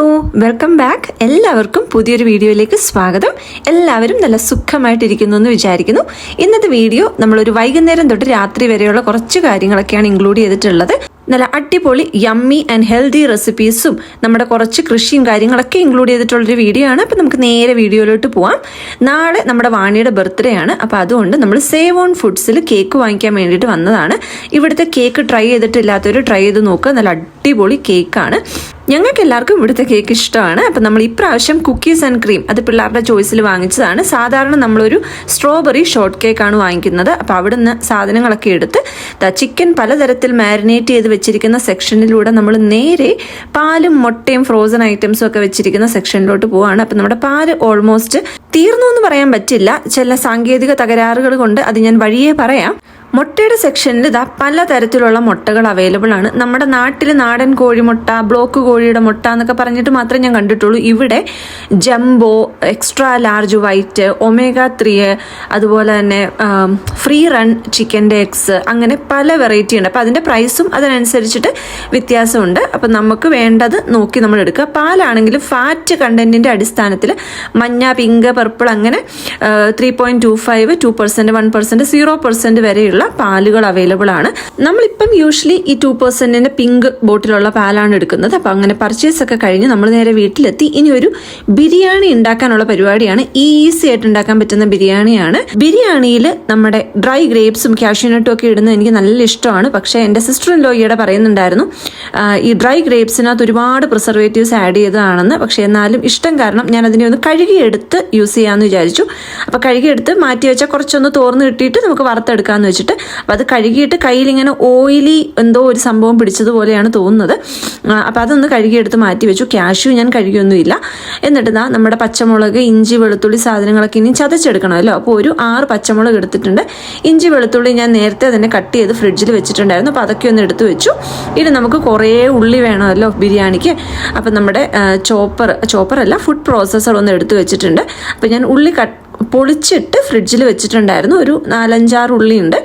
Hello welcome back. എല്ലാവർക്കും പുതിയൊരു വീഡിയോയിലേക്ക് സ്വാഗതം. എല്ലാവരും നല്ല സുഖമായിട്ടിരിക്കുന്നു എന്ന് വിചാരിക്കുന്നു. ഇന്നത്തെ വീഡിയോ നമ്മളൊരു വൈകുന്നേരം തൊട്ട് രാത്രി വരെയുള്ള കുറച്ച് കാര്യങ്ങളൊക്കെയാണ് ഇൻക്ലൂഡ് ചെയ്തിട്ടുള്ളത്. നല്ല അടിപൊളി യമ്മി ആൻഡ് ഹെൽത്തി റെസിപ്പീസും നമ്മുടെ കുറച്ച് കൃഷിയും കാര്യങ്ങളൊക്കെ ഇൻക്ലൂഡ് ചെയ്തിട്ടുള്ളൊരു വീഡിയോ ആണ്. അപ്പോൾ നമുക്ക് നേരെ വീഡിയോയിലോട്ട് പോവാം. നാളെ നമ്മുടെ വാണിയുടെ ബർത്ത്ഡേ ആണ്. അപ്പോൾ അതുകൊണ്ട് നമ്മൾ സേവ് ഓൺ ഫുഡ്സിൽ കേക്ക് വാങ്ങിക്കാൻ വേണ്ടിയിട്ട് വന്നതാണ്. ഇവിടുത്തെ കേക്ക് ട്രൈ ചെയ്തിട്ടില്ലാത്തവർ ട്രൈ ചെയ്ത് നോക്കുക നല്ല അടിപൊളി കേക്കാണ് ഞങ്ങൾക്ക് എല്ലാവർക്കും ഇവിടുത്തെ കേക്ക് ഇഷ്ടമാണ്. അപ്പം നമ്മൾ ഇപ്രാവശ്യം കുക്കീസ് ആൻഡ് ക്രീം അത് പിള്ളേരുടെ ചോയ്സിൽ വാങ്ങിച്ചതാണ്. സാധാരണ നമ്മളൊരു സ്ട്രോബെറി ഷോർട്ട് കേക്കാണ് വാങ്ങിക്കുന്നത്. അപ്പോൾ നിന്ന് സാധനങ്ങളൊക്കെ എടുത്ത് ചിക്കൻ പലതരത്തിൽ മാരിനേറ്റ് ചെയ്ത് വെച്ചിരിക്കുന്ന സെക്ഷനിലൂടെ നമ്മൾ നേരെ പാലും മുട്ടയും ഫ്രോസൺ ഐറ്റംസും ഒക്കെ വെച്ചിരിക്കുന്ന സെക്ഷനിലോട്ട് പോവാണ്. അപ്പം നമ്മുടെ പാൽ ഓൾമോസ്റ്റ് തീർന്നു എന്ന് പറയാൻ പറ്റില്ല. ചില സാങ്കേതിക തകരാറുകൾ കൊണ്ട് അത് ഞാൻ വഴിയേ പറയാം. മുട്ടയുടെ സെക്ഷനിൽ ഇതാ പലതരത്തിലുള്ള മുട്ടകൾ അവൈലബിൾ ആണ്. നമ്മുടെ നാട്ടിൽ നാടൻ കോഴിമുട്ട ബ്ലോക്ക് കോഴിയുടെ മുട്ട എന്നൊക്കെ പറഞ്ഞിട്ട് മാത്രമേ ഞാൻ കണ്ടിട്ടുള്ളൂ. ഇവിടെ jumbo extra large white omega three അതുപോലെ തന്നെ ഫ്രീ റൺ ചിക്കന്റെ എക്സ് അങ്ങനെ പല വെറൈറ്റി ഉണ്ട്. അപ്പോൾ അതിന്റെ പ്രൈസും അതിനനുസരിച്ചിട്ട് വ്യത്യാസമുണ്ട്. അപ്പോൾ നമുക്ക് വേണ്ടത് നോക്കി നമ്മൾ എടുക്കുക. പാലാണെങ്കിൽ ഫാറ്റ് കണ്ടന്റിന്റെ അടിസ്ഥാനത്തിൽ മഞ്ഞ പിങ്ക് പർപ്പിൾ അങ്ങനെ three point two five two percent one percent zero percent വരെയുള്ള പാലുകൾ അവൈലബിൾ ആണ്. നമ്മളിപ്പം യൂഷ്വലി ഈ ടു പെർസെന്റിന്റെ പിങ്ക് ബോട്ടിലുള്ള പാലാണ് എടുക്കുന്നത്. അപ്പോൾ അങ്ങനെ പർച്ചേസ് ഒക്കെ കഴിഞ്ഞ് നമ്മൾ നേരെ വീട്ടിലെത്തി. ഇനി ഒരു ബിരിയാണി ഉണ്ടാക്കാനുള്ള പരിപാടിയാണ്. ഈസി ആയിട്ട് ഉണ്ടാക്കാൻ പറ്റുന്ന ബിരിയാണിയാണ്. ബിരിയാണിയിൽ നമ്മുടെ ഡ്രൈ ഗ്രേപ്സും കാഷ്യൂനട്ടും ഒക്കെ ഇടുന്നത് എനിക്ക് നല്ല ഇഷ്ടമാണ്. പക്ഷേ എന്റെ സിസ്റ്റർ ഇൻ പറയുന്നുണ്ടായിരുന്നു ഈ ഡ്രൈ ഗ്രേപ്സിനകത്ത് ഒരുപാട് പ്രിസർവേറ്റീവ്സ് ആഡ് ചെയ്തതാണെന്ന്. പക്ഷേ എന്നാലും ഇഷ്ടം കാരണം ഞാൻ അതിനെ ഒന്ന് കഴുകിയെടുത്ത് യൂസ് ചെയ്യാമെന്ന് വിചാരിച്ചു. അപ്പോൾ കഴുകിയെടുത്ത് മാറ്റി വെച്ചാൽ കുറച്ചൊന്ന് തോർന്ന് കിട്ടിയിട്ട് നമുക്ക് വറുത്തെടുക്കാമെന്ന് വെച്ചിട്ട് അപ്പോൾ അത് കഴുകിയിട്ട് കയ്യിൽ ഇങ്ങനെ ഓയിലി എന്തോ ഒരു സംഭവം പിടിച്ചതുപോലെയാണ് തോന്നുന്നത്. അപ്പോൾ അതൊന്ന് കഴുകിയെടുത്ത് മാറ്റി വെച്ചു. ക്യാഷ്യൂ ഞാൻ കഴുകിയൊന്നുമില്ല. എന്നിട്ട് ഇതാ നമ്മുടെ പച്ചമുളക് ഇഞ്ചി വെളുത്തുള്ളി സാധനങ്ങളൊക്കെ ഇനി ചതച്ചെടുക്കണമല്ലോ അപ്പോൾ ഒരു ആറ് പച്ചമുളക് എടുത്തിട്ടുണ്ട്. ഇഞ്ചി വെളുത്തുള്ളി ഞാൻ നേരത്തെ തന്നെ കട്ട് ചെയ്ത് ഫ്രിഡ്ജിൽ വെച്ചിട്ടുണ്ടായിരുന്നു. അപ്പോൾ അതൊക്കെ ഒന്ന് എടുത്തു വെച്ചു. ഇനി നമുക്ക് കുറേ ഉള്ളി വേണമല്ലോ ബിരിയാണിക്ക്. അപ്പം നമ്മുടെ ചോപ്പർ ചോപ്പറല്ല ഫുഡ് പ്രോസസ്സർ ഒന്ന് എടുത്തു വെച്ചിട്ടുണ്ട്. അപ്പോൾ ഞാൻ ഉള്ളി കട്ട് പൊളിച്ചിട്ട് ഫ്രിഡ്ജിൽ വെച്ചിട്ടുണ്ടായിരുന്നു. ഒരു നാലഞ്ചാറ് ഉള്ളിയുണ്ട്.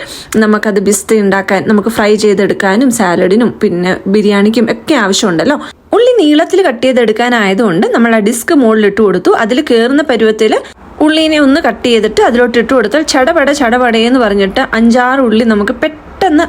നമുക്കത് ബിസ്ത ഉണ്ടാക്കാൻ നമുക്ക് ഫ്രൈ ചെയ്തെടുക്കാനും സാലഡിനും പിന്നെ ബിരിയാണിക്കും ഒക്കെ ആവശ്യമുണ്ടല്ലോ. ഉള്ളി നീളത്തിൽ കട്ട് ചെയ്തെടുക്കാനായതുകൊണ്ട് നമ്മൾ ആ ഡിസ്ക് മുകളിലിട്ട് കൊടുത്തു. അതിൽ കയറുന്ന പരുവത്തിൽ ഉള്ളിനെ ഒന്ന് കട്ട് ചെയ്തിട്ട് അതിലോട്ട് ഇട്ട് കൊടുത്താൽ ചടപട ചടപടയെന്ന് പറഞ്ഞിട്ട് അഞ്ചാറ് ഉള്ളി നമുക്ക് പെട്ടെന്ന്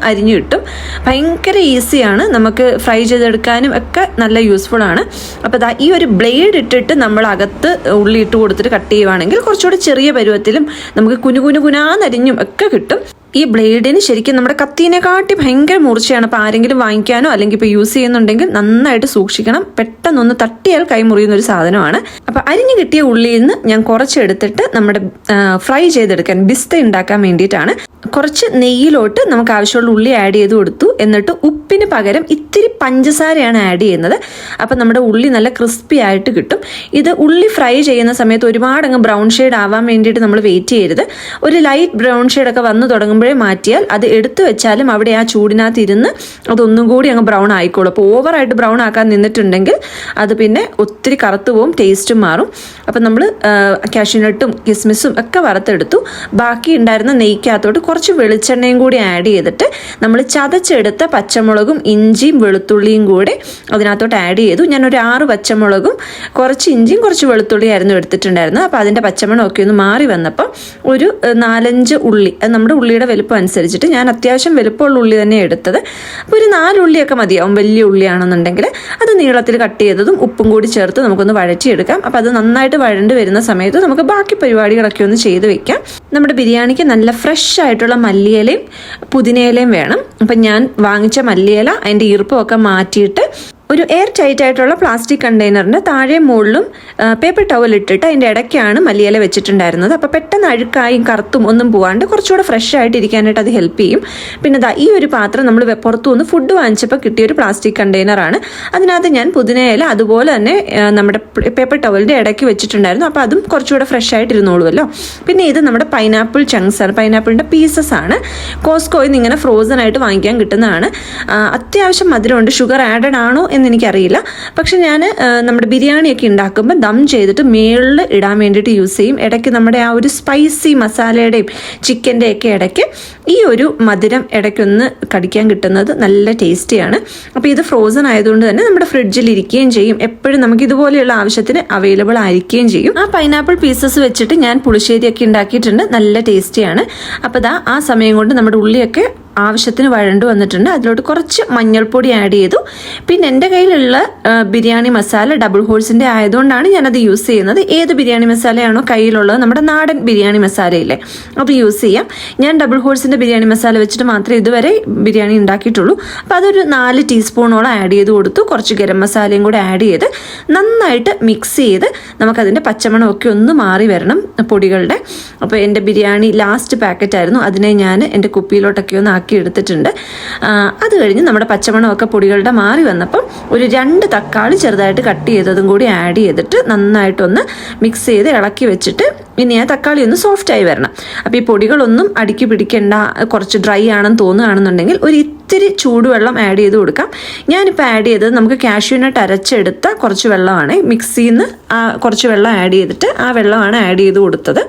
അരിഞ്ഞു കിട്ടും. ഭയങ്കര ഈസിയാണ് നമുക്ക് ഫ്രൈ ചെയ്തെടുക്കാനും ഒക്കെ നല്ല യൂസ്ഫുൾ ആണ്. അപ്പോൾ ദാ ഈ ഒരു ബ്ലേഡ് ഇട്ടിട്ട് നമ്മൾ അകത്ത് ഉള്ളി ഇട്ട് കൊടുത്തിട്ട് കട്ട് ചെയ്യുവാണെങ്കിൽ കുറച്ചുകൂടി ചെറിയ പരുവത്തിലും നമുക്ക് കുനു കുനു കുനാന്നരിഞ്ഞും ഒക്കെ കിട്ടും. ഈ ബ്ലേഡിന് ശരിക്കും നമ്മുടെ കത്തീനെ കാട്ടി ഭയങ്കര മൂർച്ചയാണ് അപ്പോൾ ആരെങ്കിലും വാങ്ങിക്കാനോ അല്ലെങ്കിൽ ഇപ്പോൾ യൂസ് ചെയ്യുന്നുണ്ടെങ്കിൽ നന്നായിട്ട് സൂക്ഷിക്കണം. പെട്ടെന്നൊന്ന് തട്ടിയാൽ കൈ മുറിയുന്ന ഒരു സാധനമാണ്. അപ്പോൾ അരിഞ്ഞു കിട്ടിയ ഉള്ളിയിൽ നിന്ന് ഞാൻ കുറച്ചെടുത്തിട്ട് നമ്മുടെ ഫ്രൈ ചെയ്തെടുക്കാൻ ബിസ്ത ഉണ്ടാക്കാൻ വേണ്ടിയിട്ടാണ്. കുറച്ച് നെയ്യിലോട്ട് നമുക്ക് ആവശ്യമുള്ള ഉള്ളി ആഡ് ചെയ്ത് കൊടുത്തു. എന്നിട്ട് ഉപ്പിന് പകരം ഇത്തിരി പഞ്ചസാരയാണ് ആഡ് ചെയ്യുന്നത്. അപ്പം നമ്മുടെ ഉള്ളി നല്ല ക്രിസ്പി ആയിട്ട് കിട്ടും. ഇത് ഉള്ളി ഫ്രൈ ചെയ്യുന്ന സമയത്ത് ഒരുപാട് അങ്ങ് ബ്രൗൺ ഷെയ്ഡ് ആവാൻ വേണ്ടിയിട്ട് നമ്മൾ വെയിറ്റ് ചെയ്യരുത്. ഒരു ലൈറ്റ് ബ്രൗൺ ഷെയ്ഡൊക്കെ വന്ന് തുടങ്ങുമ്പോഴേ മാറ്റിയാൽ അത് എടുത്തു വെച്ചാലും അവിടെ ആ ചൂടിനകത്ത് ഇരുന്ന് അതൊന്നും കൂടി അങ്ങ് ബ്രൗൺ ആയിക്കോളും. അപ്പോൾ ഓവറായിട്ട് ബ്രൗൺ ആക്കാൻ നിന്നിട്ടുണ്ടെങ്കിൽ അത് പിന്നെ ഒത്തിരി കറുത്തു പോവും ടേസ്റ്റും മാറും. അപ്പം നമ്മൾ കാഷ്യൂനട്ടും കിസ്മിസും ഒക്കെ വറുത്തെടുത്തു. ബാക്കി ഉണ്ടായിരുന്ന നെയ്ക്കകത്തോട്ട് കുറച്ച് വെളിച്ചെണ്ണയും കൂടി ആഡ് ചെയ്തിട്ട് നമ്മൾ ചതച്ചെടുത്ത പച്ചമുളകും ഇഞ്ചിയും വെളുത്തുള്ളിയും കൂടി അതിനകത്തോട്ട് ആഡ് ചെയ്തു. ഞാനൊരു ആറ് പച്ചമുളകും കുറച്ച് ഇഞ്ചിയും കുറച്ച് വെളുത്തുള്ളിയായിരുന്നു എടുത്തിട്ടുണ്ടായിരുന്നത്. അപ്പോൾ അതിന്റെ പച്ചമണമൊക്കെ ഒന്ന് മാറി വന്നപ്പോൾ ഒരു നാലഞ്ച് ഉള്ളി അത് നമ്മുടെ ഉള്ളിയുടെ വലുപ്പം അനുസരിച്ചിട്ട് ഞാൻ അത്യാവശ്യം വലുപ്പമുള്ള ഉള്ളി തന്നെ എടുത്തത്. അപ്പോൾ ഒരു നാലുള്ളിയൊക്കെ മതിയാവും വലിയ ഉള്ളിയാണെന്നുണ്ടെങ്കിൽ അത് നീളത്തിൽ കട്ട് ചെയ്തതും ഉപ്പും കൂടി ചേർത്ത് നമുക്കൊന്ന് വഴറ്റിയെടുക്കാം. അപ്പോൾ അത് നന്നായിട്ട് വഴണ്ട് വരുന്ന സമയത്ത് നമുക്ക് ബാക്കി പരിപാടികളൊക്കെ ഒന്ന് ചെയ്ത് വെക്കാം. നമ്മുടെ ബിരിയാണിക്ക് നല്ല ഫ്രഷ് ആയിട്ടുള്ള മല്ലിയിലയും പുതിനയിലയും വേണം. അപ്പം ഞാൻ വാങ്ങിച്ച മല്ലിയില അതിന്റെ ഈർപ്പമൊക്കെ മാറ്റിയിട്ട് ഒരു എയർ ടൈറ്റ് ആയിട്ടുള്ള പ്ലാസ്റ്റിക് കണ്ടെയ്നറിന്റെ താഴെ മുകളിലും പേപ്പർ ടവൽ ഇട്ടിട്ട് അതിന്റെ ഇടയ്ക്കാണ് മല്ലിയില വെച്ചിട്ടുണ്ടായിരുന്നത്. അപ്പോൾ പെട്ടെന്ന് അഴുക്കായും കറുത്തും ഒന്നും പോവാണ്ട് കുറച്ചുകൂടെ ഫ്രഷ് ആയിട്ട് ഇരിക്കാനായിട്ട് അത് ഹെൽപ്പ് ചെയ്യും. പിന്നെ ദാ ഈ ഒരു പാത്രം നമ്മൾ പുറത്തു നിന്ന് ഫുഡ് വാങ്ങിച്ചപ്പോൾ കിട്ടിയ ഒരു പ്ലാസ്റ്റിക് കണ്ടെയ്നറാണ് അതിനകത്ത് ഞാൻ പുതിനയില അതുപോലെ തന്നെ നമ്മുടെ പേപ്പർ ടവലിന്റെ ഇടയ്ക്ക് വെച്ചിട്ടുണ്ടായിരുന്നു. അപ്പോൾ അതും കുറച്ചുകൂടെ ഫ്രഷ് ആയിട്ട് ഇരുന്നോളുമല്ലോ പിന്നെ ഇത് നമ്മുടെ പൈനാപ്പിൾ ചങ്ക്സ് ആണ്. പൈനാപ്പിളിന്റെ പീസസ് ആണ്. കോസ്കോയിൽ നിന്ന് ഇങ്ങനെ ഫ്രോസൺ ആയിട്ട് വാങ്ങിക്കാൻ കിട്ടുന്നതാണ്. അത്യാവശ്യം മധുരമുണ്ട്. ഷുഗർ ആഡഡ് ആണോ എന്ന് എനിക്കറിയില്ല പക്ഷെ ഞാൻ നമ്മുടെ ബിരിയാണിയൊക്കെ ഉണ്ടാക്കുമ്പോൾ ദം ചെയ്തിട്ട് മേളിൽ ഇടാൻ വേണ്ടിയിട്ട് യൂസ് ചെയ്യും. ഇടയ്ക്ക് നമ്മുടെ ആ ഒരു സ്പൈസി മസാലയുടെയും ചിക്കന്റെ ഒക്കെ ഇടയ്ക്ക് ഈ ഒരു മധുരം ഇടയ്ക്കൊന്ന് കടിക്കാൻ കിട്ടുന്നത് നല്ല ടേസ്റ്റിയാണ്. അപ്പോൾ ഇത് ഫ്രോസൺ ആയതുകൊണ്ട് തന്നെ നമ്മുടെ ഫ്രിഡ്ജിൽ ഇരിക്കുകയും ചെയ്യും. എപ്പോഴും നമുക്ക് ഇതുപോലെയുള്ള ആവശ്യത്തിന് അവൈലബിൾ ആയിരിക്കുകയും ചെയ്യും. ആ പൈനാപ്പിൾ പീസസ് വെച്ചിട്ട് ഞാൻ പുളിശ്ശേരിയൊക്കെ ഉണ്ടാക്കിയിട്ടുണ്ട്. നല്ല ടേസ്റ്റിയാണ്. അപ്പോൾ ദാ ആ സമയം കൊണ്ട് നമ്മുടെ ഉള്ളിയൊക്കെ ആവശ്യത്തിന് വഴണ്ടു വന്നിട്ടുണ്ട്. അതിലോട്ട് കുറച്ച് മഞ്ഞൾപ്പൊടി ആഡ് ചെയ്തു. പിന്നെ എന്റെ കയ്യിലുള്ള ബിരിയാണി മസാല ഡബിൾ ഹോൾസിന്റെ ആയതുകൊണ്ടാണ് ഞാനത് യൂസ് ചെയ്യുന്നത്. ഏത് ബിരിയാണി മസാലയാണോ കയ്യിലുള്ളത്. നമ്മുടെ നാടൻ ബിരിയാണി മസാലയില്ലേ. അപ്പോൾ യൂസ് ചെയ്യാം. ഞാൻ ഡബിൾ ഹോൾസിന്റെ ബിരിയാണി മസാല വെച്ചിട്ട് മാത്രമേ ഇതുവരെ ബിരിയാണി ഉണ്ടാക്കിയിട്ടുള്ളൂ. അപ്പോൾ അതൊരു നാല് ടീസ്പൂണോളം ആഡ് ചെയ്ത് കൊടുത്തു. കുറച്ച് ഗരം മസാലയും കൂടെ ആഡ് ചെയ്ത് നന്നായിട്ട് മിക്സ് ചെയ്ത് നമുക്കതിന്റെ പച്ചമണമൊക്കെ ഒന്ന് മാറി വരണം പൊടികളുടെ. അപ്പോൾ എന്റെ ബിരിയാണി ലാസ്റ്റ് പാക്കറ്റായിരുന്നു അതിനെ ഞാൻ എന്റെ കുപ്പിയിലോട്ടൊക്കെ ഒന്ന് ആക്കി എടുത്തിട്ടുണ്ട് അത് കഴിഞ്ഞ് നമ്മുടെ പച്ചമണമൊക്കെ പൊടികളുടെ മാറി വന്നപ്പം ഒരു രണ്ട് തക്കാളി ചെറുതായിട്ട് കട്ട് ചെയ്തതും കൂടി ആഡ് ചെയ്തിട്ട് നന്നായിട്ടൊന്ന് മിക്സ് ചെയ്ത് ഇളക്കി വെച്ചിട്ട് ഇനി ആ തക്കാളി ഒന്ന് സോഫ്റ്റായി വരണം. അപ്പോൾ ഈ പൊടികളൊന്നും അടുക്കി പിടിക്കേണ്ട കുറച്ച് ഡ്രൈ ആണെന്ന് തോന്നുകയാണെന്നുണ്ടെങ്കിൽ ഒരു ഇത്തിരി ചൂടുവെള്ളം ആഡ് ചെയ്ത് കൊടുക്കാം. ഞാനിപ്പോൾ ആഡ് ചെയ്തത് നമുക്ക് കാഷ്യൂനട്ട് അരച്ചെടുത്ത കുറച്ച് വെള്ളമാണ്. മിക്സിയിൽ നിന്ന് ആ കുറച്ച് വെള്ളം ആഡ് ചെയ്തിട്ട് ആ വെള്ളമാണ് ആഡ് ചെയ്ത് കൊടുത്തത്.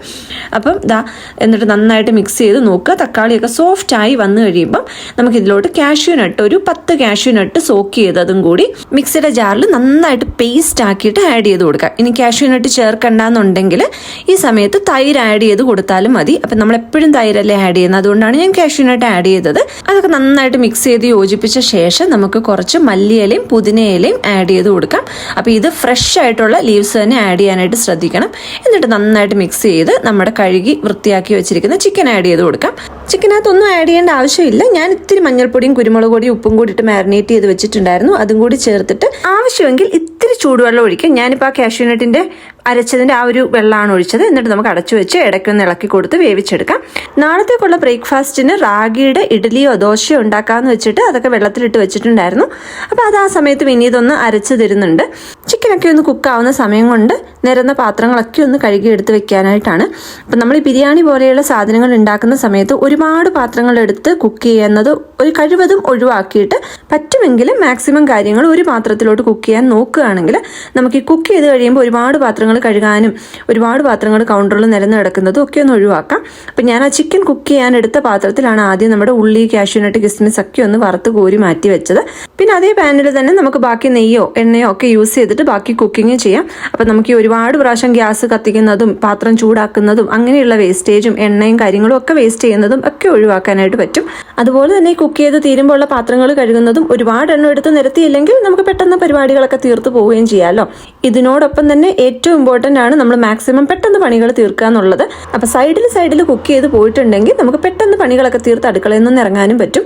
അപ്പം ദാ എന്നിട്ട് നന്നായിട്ട് മിക്സ് ചെയ്ത് നോക്കുക. തക്കാളിയൊക്കെ സോഫ്റ്റ് ആയി വന്നു കഴിയുമ്പം നമുക്കിതിലോട്ട് കാഷ്യൂനട്ട് ഒരു പത്ത് കാഷ്യൂനട്ട് സോക്ക് ചെയ്തതും കൂടി മിക്സിയുടെ ജാറിൽ നന്നായിട്ട് പേസ്റ്റ് ആക്കിയിട്ട് ആഡ് ചെയ്ത് കൊടുക്കാം ഇനി കാഷ്യൂനട്ട് ചേർക്കണ്ടെന്നുണ്ടെങ്കിൽ ഈ സമയത്ത് തൈര് ആഡ് ചെയ്ത് കൊടുത്താലും മതി. അപ്പം നമ്മൾ എപ്പോഴും തൈരല്ലേ ആഡ് ചെയ്യുന്നത്? അതുകൊണ്ടാണ് ഞാൻ കാഷ്യൂനട്ട് ആഡ് ചെയ്തത്. അതൊക്കെ നന്നായിട്ട് മിക്സ് ചെയ്ത് യോജിപ്പിച്ച ശേഷം നമുക്ക് കുറച്ച് മല്ലിയിലയും പുതിനയിലയും ആഡ് ചെയ്ത് കൊടുക്കാം. അപ്പോൾ ഇത് ഫ്രഷ് ആയിട്ടുള്ള ലീവ്സ് തന്നെ ആഡ് ചെയ്യാനായിട്ട് ശ്രദ്ധിക്കണം. എന്നിട്ട് നന്നായിട്ട് മിക്സ് ചെയ്ത് നമ്മുടെ കഴുകി വൃത്തിയാക്കി വെച്ചിരിക്കുന്ന ചിക്കൻ ആഡ് ചെയ്ത് കൊടുക്കാം. ചിക്കനകത്തൊന്നും ആഡ് ചെയ്യേണ്ട ആവശ്യമില്ല. ഞാൻ ഇത്തിരി മഞ്ഞൾപ്പൊടിയും കുരുമുളക് പൊടിയും ഉപ്പും കൂടി ഇട്ട് മാരിനേറ്റ് ചെയ്ത് വെച്ചിട്ടുണ്ടായിരുന്നു. അതും കൂടി ചേർത്തിട്ട് ആവശ്യമെങ്കിൽ ഇത്തിരി ചൂടുവെള്ളം ഒഴിക്കാം. ഞാനിപ്പോൾ ആ കാഷ്യൂനട്ടിന്റെ അരച്ചതിന്റെ ആ ഒരു വെള്ളമാണ് ഒഴിച്ചത്. എന്നിട്ട് നമുക്ക് അടച്ചു വെച്ച് ഇടയ്ക്കൊന്ന് ഇളക്കി കൊടുത്ത് വേവിച്ചെടുക്കാം. നാളത്തേക്കുള്ള ബ്രേക്ക്ഫാസ്റ്റിന് റാഗിയുടെ ഇഡ്ഡലിയോ ദോശയോ ഉണ്ടാക്കാമെന്ന് വെച്ചിട്ട് അതൊക്കെ വെള്ളത്തിലിട്ട് വെച്ചിട്ടുണ്ടായിരുന്നു. അപ്പോൾ അത് ആ സമയത്ത് വിനീതൊന്ന് അരച്ച് തരുന്നുണ്ട്. ചിക്കനൊക്കെ ഒന്ന് കുക്കാവുന്ന സമയം കൊണ്ട് നിരന്ന പാത്രങ്ങളൊക്കെ ഒന്ന് കഴുകി എടുത്ത് വെക്കാനായിട്ടാണ്. അപ്പം നമ്മൾ ഈ ബിരിയാണി പോലെയുള്ള സാധനങ്ങൾ ഉണ്ടാക്കുന്ന സമയത്ത് ഒരുപാട് പാത്രങ്ങൾ എടുത്ത് കുക്ക് ചെയ്യുന്നത് ഒരു കഴിവതും ഒഴിവാക്കിയിട്ട് പറ്റുമെങ്കിൽ മാക്സിമം കാര്യങ്ങൾ ഒരു പാത്രത്തിലോട്ട് കുക്ക് ചെയ്യാൻ നോക്കുകയാണെങ്കിൽ നമുക്ക് ഈ കുക്ക് ചെയ്ത് കഴിയുമ്പോൾ ഒരുപാട് പാത്രങ്ങൾ കഴുകാനും ഒരുപാട് പാത്രങ്ങൾ കൗണ്ടറിൽ നിരന്ന് കിടക്കുന്നതും ഒക്കെ ഒന്ന് ഒഴിവാക്കാം. അപ്പം ഞാൻ ആ ചിക്കൻ കുക്ക് ചെയ്യാൻ എടുത്ത പാത്രത്തിലാണ് ആദ്യം നമ്മുടെ ഉള്ളി കാഷ്യൂനട്ട് കിസ്മിസ് ഒക്കെ ഒന്ന് വറുത്ത് കോരി മാറ്റി വെച്ചത്. പിന്നെ അതേ പാനിൽ തന്നെ നമുക്ക് ബാക്കി നെയ്യോ എണ്ണയോ ഒക്കെ യൂസ് ചെയ്തിട്ട് ബാക്കി കുക്കിങ് ചെയ്യാം. അപ്പം നമുക്ക് ഒരുപാട് പ്രാവശ്യം ഗ്യാസ് കത്തിക്കുന്നതും പാത്രം ചൂടാക്കുന്നതും അങ്ങനെയുള്ള വേസ്റ്റേജും എണ്ണയും കാര്യങ്ങളും ഒക്കെ വേസ്റ്റ് ചെയ്യുന്നതും ഒക്കെ ഒഴിവാക്കാനായിട്ട് പറ്റും. അതുപോലെ തന്നെ കുക്ക് ചെയ്ത് തീരുമ്പോൾ ഉള്ള പാത്രങ്ങൾ കഴുകുന്നതും ഒരുപാട് എണ്ണം എടുത്ത് നിരത്തിയില്ലെങ്കിൽ നമുക്ക് പെട്ടെന്ന് പരിപാടികളൊക്കെ തീർത്ത് പോവുകയും ചെയ്യാമല്ലോ ഇതിനോടൊപ്പം തന്നെ ഏറ്റവും ഇമ്പോർട്ടന്റ് ആണ് നമ്മൾ മാക്സിമം പെട്ടെന്ന് പണികൾ തീർക്കുക എന്നുള്ളത്. അപ്പോൾ സൈഡിൽ സൈഡിൽ കുക്ക് ചെയ്ത് പോയിട്ടുണ്ടെങ്കിൽ നമുക്ക് പെട്ടെന്ന് പണികളൊക്കെ തീർത്ത് അടുക്കളയിൽ നിന്ന് ഇറങ്ങാനും പറ്റും.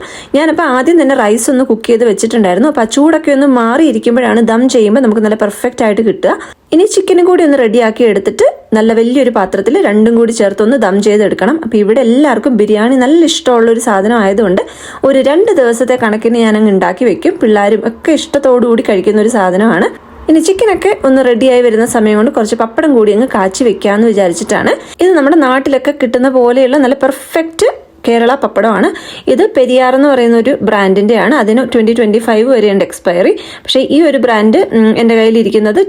ഞാനപ്പോൾ ആദ്യം തന്നെ റൈസ് ഒന്ന് കുക്ക് ചെയ്ത് വെച്ചിട്ടുണ്ടായിരുന്നു. അപ്പോൾ ആ ചൂടൊക്കെ ഒന്ന് മാറിയിരിക്കുമ്പോഴാണ് ദം ചെയ്യുമ്പോൾ നമുക്ക് നല്ല പെർഫെക്റ്റ് ആയിട്ട് കിട്ടുക. ഇനി ചിക്കനും കൂടി ഒന്ന് റെഡിയാക്കി എടുത്തിട്ട് നല്ല വലിയൊരു പാത്രത്തിൽ രണ്ടും കൂടി ചേർത്തൊന്ന് ദം ചെയ്തെടുക്കണം. അപ്പോൾ ഇവിടെ എല്ലാവർക്കും ബിരിയാണി നല്ല ഇഷ്ടമുള്ള ഒരു സാധനം ആയതുകൊണ്ട് ഒരു രണ്ട് ദിവസത്തെ കണക്കിന് ഞാൻ അങ്ങ് ഉണ്ടാക്കി വെക്കും. പിള്ളേരും ഒക്കെ ഇഷ്ടത്തോടു കൂടി കഴിക്കുന്ന ഒരു സാധനമാണ്. ഇനി ചിക്കനൊക്കെ ഒന്ന് റെഡിയായി വരുന്ന സമയം കൊണ്ട് കുറച്ച് പപ്പടം കൂടി അങ്ങ് കാച്ചി വെക്കാമെന്ന് വിചാരിച്ചിട്ടാണ്. ഇത് നമ്മുടെ നാട്ടിലൊക്കെ കിട്ടുന്ന പോലെയുള്ള നല്ല പെർഫെക്റ്റ് കേരള പപ്പടമാണ്. ഇത് പെരിയാർ എന്ന് പറയുന്ന ഒരു ബ്രാൻഡിന്റെ ആണ് അതിന് ട്വന്റി ട്വന്റി ഫൈവ് വരെയുണ്ട് എക്സ്പയറി പക്ഷേ ഈ ഒരു ബ്രാൻഡ് എന്റെ കയ്യിലിരിക്കുന്നത്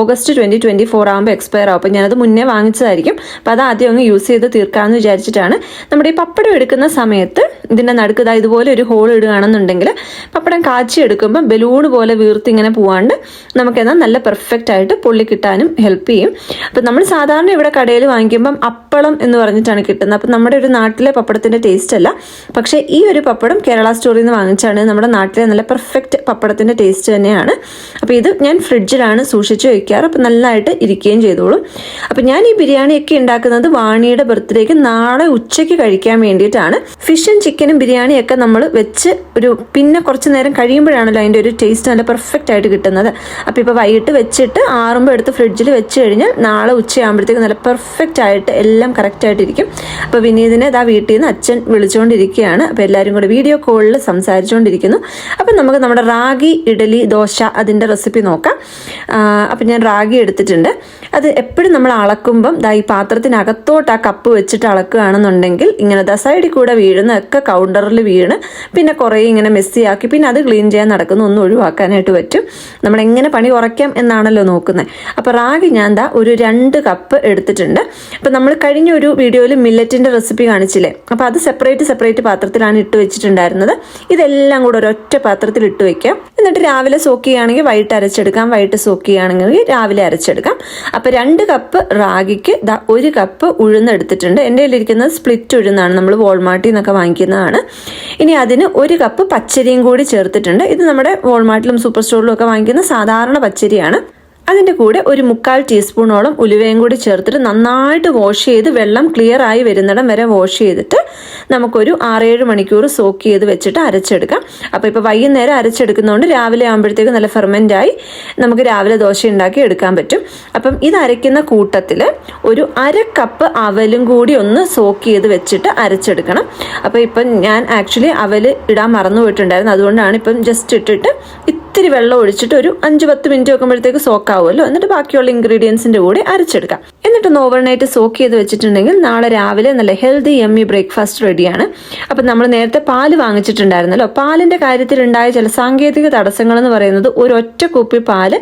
ഓഗസ്റ്റ് ട്വന്റി ട്വന്റി ഫോർ ആകുമ്പോൾ എക്സ്പയർ ആവും. അപ്പോൾ ഞാനത് മുന്നേ വാങ്ങിച്ചതായിരിക്കും. അപ്പോൾ അത് ആദ്യം ഒന്ന് യൂസ് ചെയ്ത് തീർക്കാമെന്ന് വിചാരിച്ചിട്ടാണ്. നമ്മുടെ ഈ പപ്പടം എടുക്കുന്ന സമയത്ത് ഇതിന്റെ നടുക്ക് ദാ ഇതുപോലെ ഒരു ഹോൾ ഇടുകയാണെന്നുണ്ടെങ്കിൽ പപ്പടം കാച്ചി എടുക്കുമ്പോൾ ബലൂൺ പോലെ വീർത്ത് ഇങ്ങനെ പോവാണ്ട് നമുക്കെന്നാൽ നല്ല പെർഫെക്റ്റ് ആയിട്ട് പൊള്ളി കിട്ടാനും ഹെൽപ്പ് ചെയ്യും. അപ്പം നമ്മൾ സാധാരണ ഇവിടെ കടയിൽ വാങ്ങിക്കുമ്പം അപ്പളം എന്ന് പറഞ്ഞിട്ടാണ് കിട്ടുന്നത്. അപ്പം നമ്മുടെ ഒരു നാട്ടിലെ പപ്പടത്തിന്റെ ടേസ്റ്റ് അല്ല. പക്ഷേ ഈ ഒരു പപ്പടം കേരള സ്റ്റോറിൽ നിന്ന് വാങ്ങിച്ചാണ് നമ്മുടെ നാട്ടിലെ നല്ല പെർഫെക്റ്റ് പപ്പടത്തിന്റെ ടേസ്റ്റ് തന്നെയാണ്. അപ്പോൾ ഇത് ഞാൻ ഫ്രിഡ്ജിലാണ് സൂക്ഷിച്ച് വയ്ക്കാറ് അപ്പോൾ നല്ലതായിട്ട് ഇരിക്കുകയും ചെയ്തോളും. അപ്പം ഞാൻ ഈ ബിരിയാണിയൊക്കെ ഉണ്ടാക്കുന്നത് വാണിയുടെ ബർത്ത്ഡേക്ക് നാളെ ഉച്ചയ്ക്ക് കഴിക്കാൻ വേണ്ടിയിട്ടാണ്. ഫിഷും ചിക്കനും ബിരിയാണിയൊക്കെ നമ്മൾ വെച്ച് ഒരു പിന്നെ കുറച്ച് നേരം കഴിയുമ്പോഴാണല്ലോ അതിന്റെ ഒരു ടേസ്റ്റ് നല്ല പെർഫെക്റ്റ് ആയിട്ട് കിട്ടുന്നത്. അപ്പോൾ ഇപ്പോൾ വൈകിട്ട് വെച്ചിട്ട് ആറുമ്പോൾ എടുത്ത് ഫ്രിഡ്ജിൽ വെച്ച് കഴിഞ്ഞാൽ നാളെ ഉച്ചയാകുമ്പോഴത്തേക്ക് നല്ല പെർഫെക്റ്റ് ആയിട്ട് എല്ലാം കറക്റ്റ് ആയിട്ടിരിക്കും അപ്പോൾ വിനീതിനെ ഇതാ വീട്ടിൽ നിന്ന് അച്ഛൻ വിളിച്ചുകൊണ്ടിരിക്കുകയാണ് അപ്പോൾ എല്ലാവരും കൂടെ വീഡിയോ കോളിൽ സംസാരിച്ചുകൊണ്ടിരിക്കുന്നു അപ്പം നമുക്ക് നമ്മുടെ റാഗി ഇഡലി ദോശ അതിന്റെ റെസിപ്പി നോക്കാം. അപ്പം ഞാൻ റാഗി എടുത്തിട്ടുണ്ട്. അത് എപ്പോഴും നമ്മൾ അളക്കുമ്പം ദാ ഈ പാത്രത്തിനകത്തോട്ട് ആ കപ്പ് വെച്ചിട്ട് അളക്കുകയാണെന്നുണ്ടെങ്കിൽ ഇങ്ങനെ ദ സൈഡിൽ കൂടെ വീഴുന്നതൊക്കെ കൗണ്ടറിൽ വീണ് പിന്നെ കുറേ ഇങ്ങനെ മെസ്സിയാക്കി പിന്നെ അത് ക്ലീൻ ചെയ്യാൻ നടക്കുന്നു. ഒന്നും ഒഴിവാക്കാനായിട്ട് പറ്റും. നമ്മൾ എങ്ങനെ പണി കുറയ്ക്കാം എന്നാണല്ലോ നോക്കുന്നത് അപ്പോൾ റാഗി ഞാൻ ദാ ഒരു രണ്ട് കപ്പ് എടുത്തിട്ടുണ്ട്. അപ്പം നമ്മൾ കഴിഞ്ഞ ഒരു വീഡിയോയിൽ മില്ലറ്റിന്റെ റെസിപ്പി കാണിച്ചില്ലേ? അപ്പോൾ അത് സെപ്പറേറ്റ് സെപ്പറേറ്റ് പാത്രത്തിലാണ് ഇട്ട് വെച്ചിട്ടുണ്ടായിരുന്നത്. ഇതെല്ലാം കൂടെ ഒരൊറ്റ പാത്രത്തിൽ ഇട്ട് വെക്കാം. എന്നിട്ട് രാവിലെ സോക്ക് ചെയ്യുകയാണെങ്കിൽ വൈകിട്ട് അരച്ചെടുക്കാം വൈകിട്ട് സോക്ക് ചെയ്യുകയാണെങ്കിൽ രാവിലെ അരച്ചെടുക്കാം. അപ്പോൾ രണ്ട് കപ്പ് റാഗിക്ക് ഒരു കപ്പ് ഉഴുന്ന് എടുത്തിട്ടുണ്ട്. എന്റെ കയ്യിലിരിക്കുന്നത് സ്പ്ലിറ്റ് ഉഴുന്നാണ്. നമ്മൾ വോൾമാർട്ടിൽ നിന്നൊക്കെ വാങ്ങിക്കുന്നതാണ്. ഇനി അതിന് ഒരു കപ്പ് പച്ചരിയും കൂടി ചേർത്തിട്ടുണ്ട്. ഇത് നമ്മുടെ വോൾമാർട്ടിലും സൂപ്പർ സ്റ്റോറിലും ഒക്കെ വാങ്ങിക്കുന്ന സാധാരണ പച്ചരിയാണ്. അതിന്റെ കൂടെ ഒരു മുക്കാൽ ടീസ്പൂണോളം ഉലുവയും കൂടി ചേർത്തിട്ട് നന്നായിട്ട് വാഷ് ചെയ്ത് വെള്ളം ക്ലിയർ ആയി വരുന്നിടം വരെ വാഷ് ചെയ്തിട്ട് നമുക്കൊരു ആറേഴ് മണിക്കൂർ സോക്ക് ചെയ്ത് വെച്ചിട്ട് അരച്ചെടുക്കാം. അപ്പോൾ ഇപ്പോൾ വൈകുന്നേരം അരച്ചെടുക്കുന്നതുകൊണ്ട് രാവിലെ ആകുമ്പോഴത്തേക്ക് നല്ല ഫെർമെന്റായി നമുക്ക് രാവിലെ ദോശ ഉണ്ടാക്കി എടുക്കാൻ പറ്റും. അപ്പം ഇത് അരയ്ക്കുന്ന കൂട്ടത്തിൽ ഒരു അര കപ്പ് അവലും കൂടി ഒന്ന് സോക്ക് ചെയ്ത് വെച്ചിട്ട് അരച്ചെടുക്കണം. അപ്പോൾ ഇപ്പം ഞാൻ ആക്ച്വലി അവൽ ഇടാൻ മറന്നു പോയിട്ടുണ്ടായിരുന്നു. അതുകൊണ്ടാണ് ഇപ്പം ജസ്റ്റ് ഇട്ടിട്ട് ഇത്തിരി വെള്ളം ഒഴിച്ചിട്ട് ഒരു അഞ്ച് പത്ത് മിനിറ്റ് വെക്കുമ്പോഴത്തേക്ക് സോക്ക് ആവുമല്ലോ എന്നിട്ട് ബാക്കിയുള്ള ഇൻഗ്രീഡിയൻസിന്റെ കൂടെ അരച്ചെടുക്കാം. എന്നിട്ടൊന്ന് ഓവർനൈറ്റ് സോക്ക് ചെയ്ത് വെച്ചിട്ടുണ്ടെങ്കിൽ നാളെ രാവിലെ നല്ല ഹെൽത്തി എമ്മി ബ്രേക്ക്ഫാസ്റ്റ് റെഡിയാണ്. അപ്പം നമ്മൾ നേരത്തെ പാൽ വാങ്ങിച്ചിട്ടുണ്ടായിരുന്നല്ലോ. പാലിന്റെ കാര്യത്തിൽ ഉണ്ടായ ചില സാങ്കേതിക തടസ്സങ്ങൾ എന്ന് പറയുന്നത് ഒരു ഒറ്റ കുപ്പി പാൽ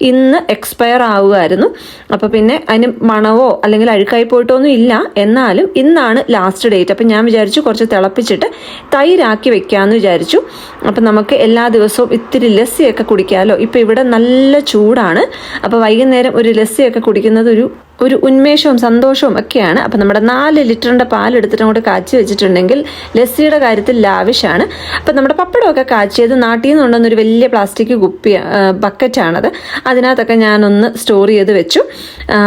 ഇന്ന് എക്സ്പയർ ആവുമായിരുന്നു. അപ്പോൾ പിന്നെ അതിന് മണവോ അല്ലെങ്കിൽ അഴുക്കായി പോയിട്ടോ ഒന്നും ഇല്ല. എന്നാലും ഇന്നാണ് ലാസ്റ്റ് ഡേറ്റ്. അപ്പം ഞാൻ വിചാരിച്ചു കുറച്ച് തിളപ്പിച്ചിട്ട് തൈരാക്കി വെക്കാമെന്ന് വിചാരിച്ചു. അപ്പം നമുക്ക് എല്ലാ ദിവസവും ഇത്തിരി ലസ്സിയൊക്കെ കുടിക്കാമല്ലോ ഇപ്പം ഇവിടെ നല്ല ചൂടാണ്. അപ്പോൾ വൈകുന്നേരം ഒരു ലസ്സിയൊക്കെ കുടിക്കുന്നത് ഒരു ഒരു ഉന്മേഷവും സന്തോഷവും ഒക്കെയാണ്. അപ്പം നമ്മുടെ നാല് ലിറ്ററിന്റെ പാൽ എടുത്തിട്ട് അങ്ങോട്ട് കാച്ചി വെച്ചിട്ടുണ്ടെങ്കിൽ ലസ്സിയുടെ കാര്യത്തിൽ ലാവിഷാണ്. അപ്പം നമ്മുടെ പപ്പടമൊക്കെ കാച്ചിയത് നാട്ടിൽ നിന്ന് ഒരു വലിയ പ്ലാസ്റ്റിക് കുപ്പി ബക്കറ്റാണത്. അതിനകത്തൊക്കെ ഞാനൊന്ന് സ്റ്റോർ ചെയ്ത് വെച്ചു.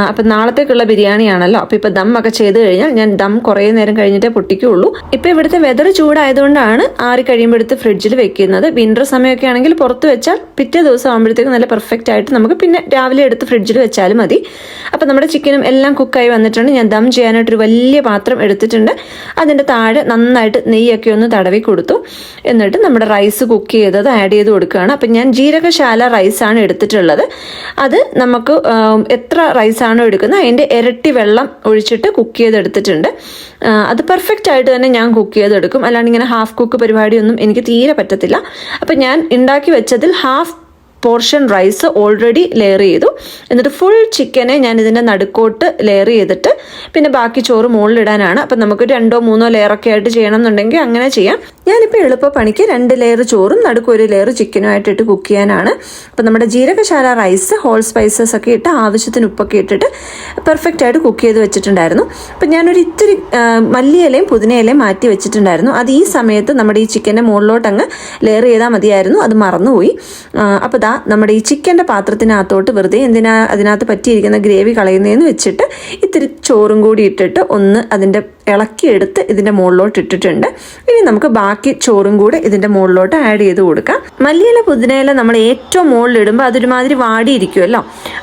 അപ്പം നാളത്തേക്കുള്ള ബിരിയാണിയാണല്ലോ. അപ്പം ഇപ്പം ദം ഒക്കെ ചെയ്ത് കഴിഞ്ഞാൽ ഞാൻ ദം കുറേ നേരം കഴിഞ്ഞിട്ടേ പൊട്ടിക്കുകയുള്ളൂ ഇപ്പം ഇവിടുത്തെ വെതർ ചൂടായതുകൊണ്ടാണ് ആറി കഴിയുമ്പോൾ എടുത്ത് ഫ്രിഡ്ജിൽ വെക്കുന്നത്. വിന്റർ സമയമൊക്കെ ആണെങ്കിൽ പുറത്ത് വെച്ചാൽ പിറ്റേ ദിവസം ആകുമ്പോഴത്തേക്ക് നല്ല പെർഫെക്റ്റ് ആയിട്ട് നമുക്ക് പിന്നെ രാവിലെ എടുത്ത് ഫ്രിഡ്ജിൽ വെച്ചാലും മതി. അപ്പം നമ്മുടെ ചിക്കനും എല്ലാം കുക്കായി വന്നിട്ടുണ്ട്. ഞാൻ ദം ചെയ്യാനായിട്ടൊരു വലിയ പാത്രം എടുത്തിട്ടുണ്ട്. അതിന്റെ താഴെ നന്നായിട്ട് നെയ്യൊക്കെ ഒന്ന് തടവി കൊടുത്തു. എന്നിട്ട് നമ്മുടെ റൈസ് കുക്ക് ചെയ്തത് ആഡ് ചെയ്ത് കൊടുക്കുകയാണ്. അപ്പം ഞാൻ ജീരകശാല റൈസാണ് എടുത്തിട്ടുള്ളത്. അത് നമുക്ക് എത്ര റൈസാണോ എടുക്കുന്നത് അതിന്റെ ഇരട്ടി വെള്ളം ഒഴിച്ചിട്ട് കുക്ക് ചെയ്തെടുത്തിട്ടുണ്ട് അത് പെർഫെക്റ്റ് ആയിട്ട് തന്നെ ഞാൻ കുക്ക് ചെയ്തെടുക്കും അല്ലാണ്ട് ഇങ്ങനെ ഹാഫ് കുക്ക് പരിപാടിയൊന്നും എനിക്ക് തീരെ പറ്റത്തില്ല. അപ്പം ഞാൻ ഉണ്ടാക്കി വെച്ചതിൽ half portion rice already layer ചെയ്തു. എന്നിട്ട് ഫുൾ ചിക്കനെ ഞാൻ ഇതിന്റെ നടുക്കോട്ട് ലെയർ ചെയ്തിട്ട് പിന്നെ ബാക്കി ചോറ് മുകളിലിടാനാണ് അപ്പം നമുക്ക് രണ്ടോ മൂന്നോ ലെയറൊക്കെ ആയിട്ട് ചെയ്യണം എന്നുണ്ടെങ്കിൽ അങ്ങനെ ചെയ്യാം. ഞാനിപ്പോൾ എളുപ്പ പണിക്ക് രണ്ട് ലെയർ ചോറും നടുക്ക് ഒരു ലെയർ ചിക്കനും ആയിട്ട് ഇട്ട് കുക്ക് ചെയ്യാനാണ്. അപ്പം നമ്മുടെ ജീരകശാല റൈസ് ഹോൾ സ്പൈസസ് ഒക്കെ ഇട്ട് ആവശ്യത്തിന് ഉപ്പൊക്കെ ഇട്ടിട്ട് പെർഫെക്റ്റ് ആയിട്ട് കുക്ക് ചെയ്ത് വെച്ചിട്ടുണ്ടായിരുന്നു. അപ്പം ഞാനൊരു ഇത്തിരി മല്ലിയിലയും പുതിനയിലയും മാറ്റി വെച്ചിട്ടുണ്ടായിരുന്നു. അത് ഈ സമയത്ത് നമ്മുടെ ഈ ചിക്കന്റെ മുകളിലോട്ട് അങ്ങ് ലെയർ ചെയ്താൽ മതിയായിരുന്നു. അത് മറന്നുപോയി. അപ്പോൾ ദാ നമ്മുടെ ഈ ചിക്കന്റെ പാത്രത്തിനകത്തോട്ട് വെറുതെ എന്തിനാ അതിനകത്ത് പറ്റിയിരിക്കുന്ന ഗ്രേവി കളയുന്നതെന്ന് വെച്ചിട്ട് ഇത്തിരി ചോറും കൂടി ഇട്ടിട്ട് ഒന്ന് അതിന്റെ ഇളക്കിയെടുത്ത് ഇതിന്റെ മുകളിലോട്ട് ഇട്ടിട്ടുണ്ട്. ഇനി നമുക്ക് ബാക്കി ചോറും കൂടെ ഇതിന്റെ മുകളിലോട്ട് ആഡ് ചെയ്ത് കൊടുക്കാം. മല്ലിയില പുതിനയില നമ്മൾ ഏറ്റവും മുകളിലിടുമ്പോൾ അതൊരുമാതിരി വാടിയിരിക്കുമല്ലോ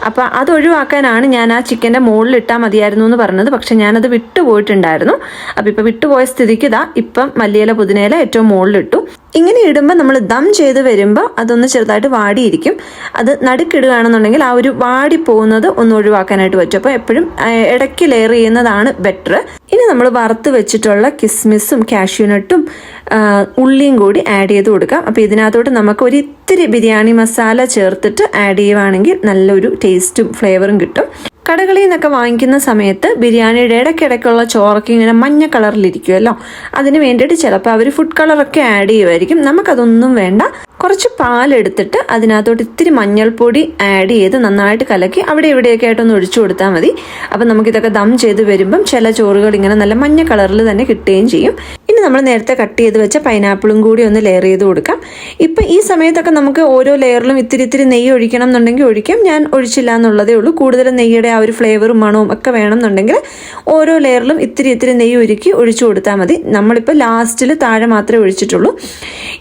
അപ്പോൾ അത് ഒഴിവാക്കാനാണ് ഞാൻ ആ ചിക്കന്റെ മുകളിൽ ഇട്ടാൽ മതിയായിരുന്നു എന്ന് പറഞ്ഞത്. പക്ഷെ ഞാനത് വിട്ടുപോയിട്ടുണ്ടായിരുന്നു അപ്പോൾ ഇപ്പോൾ വിട്ടുപോയ സ്ഥിതിക്ക് ഇതാ ഇപ്പം മല്ലിയില പുതിനയില ഏറ്റവും മുകളിലിട്ടു ഇങ്ങനെ ഇടുമ്പോൾ നമ്മൾ ദം ചെയ്ത് വരുമ്പോൾ അതൊന്ന് ചെറുതായിട്ട് വാടിയിരിക്കും. അത് നടുക്കിടുകയാണെന്നുണ്ടെങ്കിൽ ആ ഒരു വാടി പോകുന്നത് ഒന്ന് ഒഴിവാക്കാനായിട്ട് പറ്റും. അപ്പോൾ എപ്പോഴും ഇടയ്ക്ക് ലെയർ ചെയ്യുന്നതാണ് ബെറ്റർ ഇനി നമ്മൾ വറുത്ത് വെച്ചിട്ടുള്ള കിസ്മിസും കാഷ്യൂനട്ടും ഉള്ളിയും കൂടി ആഡ് ചെയ്ത് കൊടുക്കാം. അപ്പോൾ ഇതിനകത്തോട്ട് നമുക്ക് ഒരു ഇത്തിരി ബിരിയാണി മസാല ചേർത്തിട്ട് ആഡ് ചെയ്യുവാണെങ്കിൽ നല്ലൊരു ടേസ്റ്റും ഫ്ലേവറും കിട്ടും. കടകളിൽ നിന്നൊക്കെ വാങ്ങിക്കുന്ന സമയത്ത് ബിരിയാണിയുടെ ഇടയ്ക്കിടയ്ക്കുള്ള ചോറൊക്കെ ഇങ്ങനെ മഞ്ഞ കളറിലിരിക്കുമല്ലോ അതിന് വേണ്ടിയിട്ട് ചിലപ്പോൾ അവർ ഫുഡ് കളറൊക്കെ ആഡ് ചെയ്യുമായിരിക്കും. നമുക്കതൊന്നും വേണ്ട. കുറച്ച് പാലെടുത്തിട്ട് അതിനകത്തോട്ട് ഇത്തിരി മഞ്ഞൾപ്പൊടി ആഡ് ചെയ്ത് നന്നായിട്ട് കലക്കി അവിടെ ഇവിടെയൊക്കെ ആയിട്ടൊന്ന് ഒഴിച്ചു കൊടുത്താൽ മതി. അപ്പം നമുക്കിതൊക്കെ ദം ചെയ്ത് വരുമ്പം ചില ചോറുകൾ ഇങ്ങനെ നല്ല മഞ്ഞ കളറിൽ തന്നെ കിട്ടുകയും ചെയ്യും. ഇനി നമ്മൾ നേരത്തെ കട്ട് ചെയ്ത് വെച്ച പൈനാപ്പിളും കൂടി ഒന്ന് ലെയർ ചെയ്ത് കൊടുക്കാം. ഇപ്പം ഈ സമയത്തൊക്കെ നമുക്ക് ഓരോ ലെയറിലും ഇത്തിരി ഇത്തിരി നെയ്യ് ഒഴിക്കണം എന്നുണ്ടെങ്കിൽ ഒഴിക്കാം. ഞാൻ ഒഴിച്ചില്ല എന്നുള്ളതേ ഉള്ളൂ. കൂടുതൽ നെയ്യുടെ ആ ഒരു ഫ്ലേവറും മണവും ഒക്കെ വേണമെന്നുണ്ടെങ്കിൽ ഓരോ ലെയറിലും ഇത്തിരി ഇത്തിരി നെയ്യ് ഒരുക്കി ഒഴിച്ചു കൊടുത്താൽ മതി. നമ്മളിപ്പോൾ ലാസ്റ്റിൽ താഴെ മാത്രമേ ഒഴിച്ചിട്ടുള്ളൂ.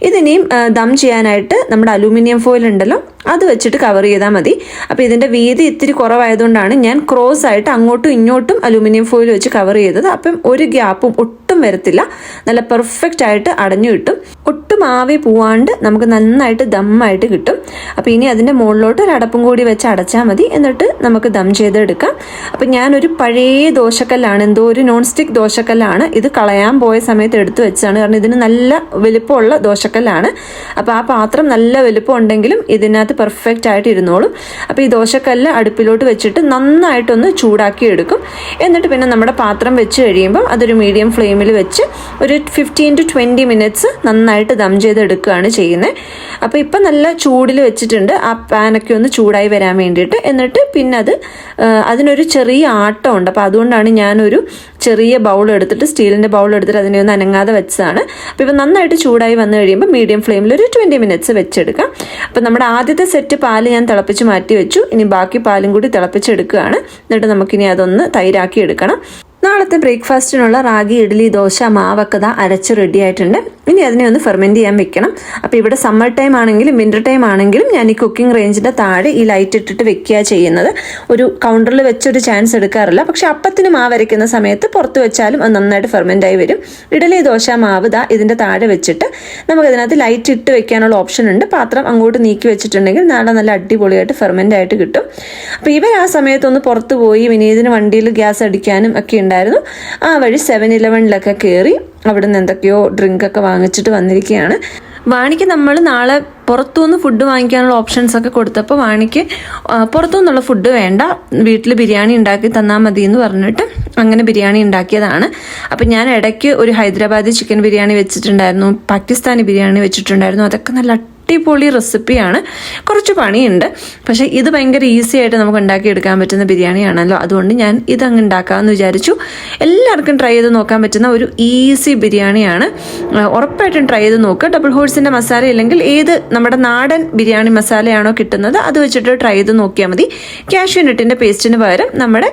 ഇതിനിയും ദം ചെയ്യാനായിട്ട് നമ്മുടെ അലൂമിനിയം ഫോയിൽ ഉണ്ടല്ലോ അത് വെച്ചിട്ട് കവർ ചെയ്താൽ മതി. അപ്പോൾ ഇതിന്റെ വീതി ഇത്തിരി കുറവായതുകൊണ്ടാണ് ഞാൻ ക്രോസ് ആയിട്ട് അങ്ങോട്ടും ഇങ്ങോട്ടും അലൂമിനിയം ഫോയിൽ വെച്ച് കവർ ചെയ്തത്. അപ്പം ഒരു ഗ്യാപ്പും ഒട്ടും വരത്തില്ല. നല്ല പെർഫെക്റ്റ് ആയിട്ട് അടഞ്ഞു കിട്ടും. ഒട്ടും ആവി പോവാണ്ട് നമുക്ക് നന്നായിട്ട് ദമ്മായിട്ട് കിട്ടും. അപ്പോൾ ഇനി അതിന്റെ മുകളിലോട്ട് ഒരു അടപ്പും കൂടി വെച്ച് അടച്ചാൽ മതി. എന്നിട്ട് നമുക്ക് ദം ചെയ്തെടുക്കാം. അപ്പം ഞാനൊരു പഴയ ദോശക്കല്ലാണ് എന്തോ ഒരു നോൺ സ്റ്റിക്ക് ദോശക്കല്ലാണ് ഇത് കളയാൻ പോയ സമയത്ത് എടുത്തു വെച്ചാണ് കാരണം ഇതിന് നല്ല വലുപ്പമുള്ള ദോശക്കല്ലാണ്. അപ്പോൾ ആ പാത്രം നല്ല വലുപ്പം ഉണ്ടെങ്കിലും ഇതിനകത്ത് പെർഫെക്റ്റ് ആയിട്ട് ഇരുന്നോളും അപ്പോൾ ഈ ദോശക്കല്ല് അടുപ്പിലോട്ട് വെച്ചിട്ട് നന്നായിട്ടൊന്ന് ചൂടാക്കി എടുക്കും. എന്നിട്ട് പിന്നെ നമ്മുടെ പാത്രം വെച്ച് കഴിയുമ്പോൾ അതൊരു മീഡിയം ഫ്ലെയിമിൽ വെച്ച് ഒരു ഫിഫ്റ്റീൻ ടു ട്വന്റി മിനിറ്റ്സ് നന്നായിട്ട് ദം ചെയ്തെടുക്കുകയാണ് ചെയ്യുന്നത്. അപ്പോൾ ഇപ്പം നല്ല ചൂടിൽ വെച്ചിട്ടുണ്ട്. ആ പാനൊക്കെ ഒന്ന് ചൂടായി വരാൻ വേണ്ടിയിട്ട്. എന്നിട്ട് പിന്നെ അത് അതിനൊരു ചെറിയ ആട്ടമുണ്ട് അപ്പോൾ അതുകൊണ്ടാണ് ഞാനൊരു ചെറിയ ബൗൾ എടുത്തിട്ട് സ്റ്റീലിന്റെ ബൗൾ എടുത്തിട്ട് അതിനെ ഒന്ന് അനങ്ങാതെ വെച്ചതാണ്. അപ്പോൾ ഇപ്പം നന്നായിട്ട് ചൂടായി വന്നു കഴിയുമ്പോൾ മീഡിയം ഫ്ലെയിമിൽ ഒരു ട്വന്റി മിനിറ്റ്സ് വെച്ചെടുക്കാം. അപ്പോൾ നമ്മുടെ ആദ്യത്തെ സെറ്റ് പാൽ ഞാൻ തിളപ്പിച്ച് മാറ്റി വെച്ചു. ഇനി ബാക്കി പാലും കൂടി തിളപ്പിച്ചെടുക്കുകയാണ്. എന്നിട്ട് നമുക്കിനി അതൊന്ന് തൈരാക്കി എടുക്കണം. നാളത്തെ ബ്രേക്ക്ഫാസ്റ്റിനുള്ള റാഗി ഇഡ്ഡലി ദോശ മാവൊക്കെ ദാ അരച്ച് റെഡി ആയിട്ടുണ്ട്. ഇനി അതിനെ ഒന്ന് ഫെർമെന്റ് ചെയ്യാൻ വെക്കണം. അപ്പോൾ ഇവിടെ സമ്മർ ടൈം ആണെങ്കിലും വിന്റർ ടൈം ആണെങ്കിലും ഞാൻ ഈ കുക്കിംഗ് റേഞ്ചിന്റെ താഴെ ഈ ലൈറ്റ് ഇട്ടിട്ട് വെക്കുക ചെയ്യുന്നത്. ഒരു കൗണ്ടറിൽ വെച്ചൊരു ചാൻസ് എടുക്കാറില്ല. പക്ഷേ അപ്പത്തിന് മാവ് അരയ്ക്കുന്ന സമയത്ത് പുറത്ത് വെച്ചാലും അത് നന്നായിട്ട് ഫെർമെന്റ് ആയി വരും. ഇഡലി ദോശ മാവ് ദാ ഇതിന്റെ താഴെ വെച്ചിട്ട് നമുക്കതിനകത്ത് ലൈറ്റ് ഇട്ട് വെക്കാനുള്ള ഓപ്ഷൻ ഉണ്ട്. പാത്രം അങ്ങോട്ട് നീക്കി വെച്ചിട്ടുണ്ടെങ്കിൽ നാളെ നല്ല അടിപൊളിയായിട്ട് ഫെർമെന്റ് ആയിട്ട് കിട്ടും. അപ്പോൾ ഇവർ ആ സമയത്തൊന്ന് പുറത്ത് പോയി വിനീതിന് വണ്ടിയിൽ ഗ്യാസ് അടിക്കാനും ഒക്കെ ഉണ്ടായിരുന്നു. ആ വഴി സെവൻ ഇലവനിലൊക്കെ കയറി അവിടെ നിന്ന് എന്തൊക്കെയോ ഡ്രിങ്കൊക്കെ വാങ്ങിച്ചിട്ട് വന്നിരിക്കുകയാണ്. വാണിക്ക് നമ്മൾ നാളെ പുറത്തുനിന്ന് ഫുഡ് വാങ്ങിക്കാനുള്ള ഓപ്ഷൻസ് ഒക്കെ കൊടുത്തപ്പോൾ വാണിക്ക് പുറത്തുനിന്നുള്ള ഫുഡ് വേണ്ട വീട്ടിൽ ബിരിയാണി ഉണ്ടാക്കി തന്നാൽ മതി എന്ന് പറഞ്ഞിട്ട് അങ്ങനെ ബിരിയാണി ഉണ്ടാക്കിയതാണ്. അപ്പം ഞാൻ ഇടയ്ക്ക് ഒരു ഹൈദരാബാദി ചിക്കൻ ബിരിയാണി വെച്ചിട്ടുണ്ടായിരുന്നു പാകിസ്ഥാനി ബിരിയാണി വെച്ചിട്ടുണ്ടായിരുന്നു അതൊക്കെ നല്ല അടിപൊളി റെസിപ്പിയാണ്. കുറച്ച് പണിയുണ്ട്. പക്ഷേ ഇത് ഭയങ്കര ഈസി ആയിട്ട് നമുക്ക് ഉണ്ടാക്കിയെടുക്കാൻ പറ്റുന്ന ബിരിയാണിയാണല്ലോ. അതുകൊണ്ട് ഞാൻ ഇതങ്ങ് ഉണ്ടാക്കാമെന്ന് വിചാരിച്ചു. എല്ലാവർക്കും ട്രൈ ചെയ്ത് നോക്കാൻ പറ്റുന്ന ഒരു ഈസി ബിരിയാണിയാണ്. ഉറപ്പായിട്ടും ട്രൈ ചെയ്ത് നോക്കുക ഡബിൾ ഹോഴ്സിന്റെ മസാല ഇല്ലെങ്കിൽ ഏത് നമ്മുടെ നാടൻ ബിരിയാണി മസാലയാണോ കിട്ടുന്നത് അത് വെച്ചിട്ട് ട്രൈ ചെയ്ത് നോക്കിയാൽ മതി. കാഷ്യൂ നട്ടിന്റെ പേസ്റ്റിന് പകരം നമ്മുടെ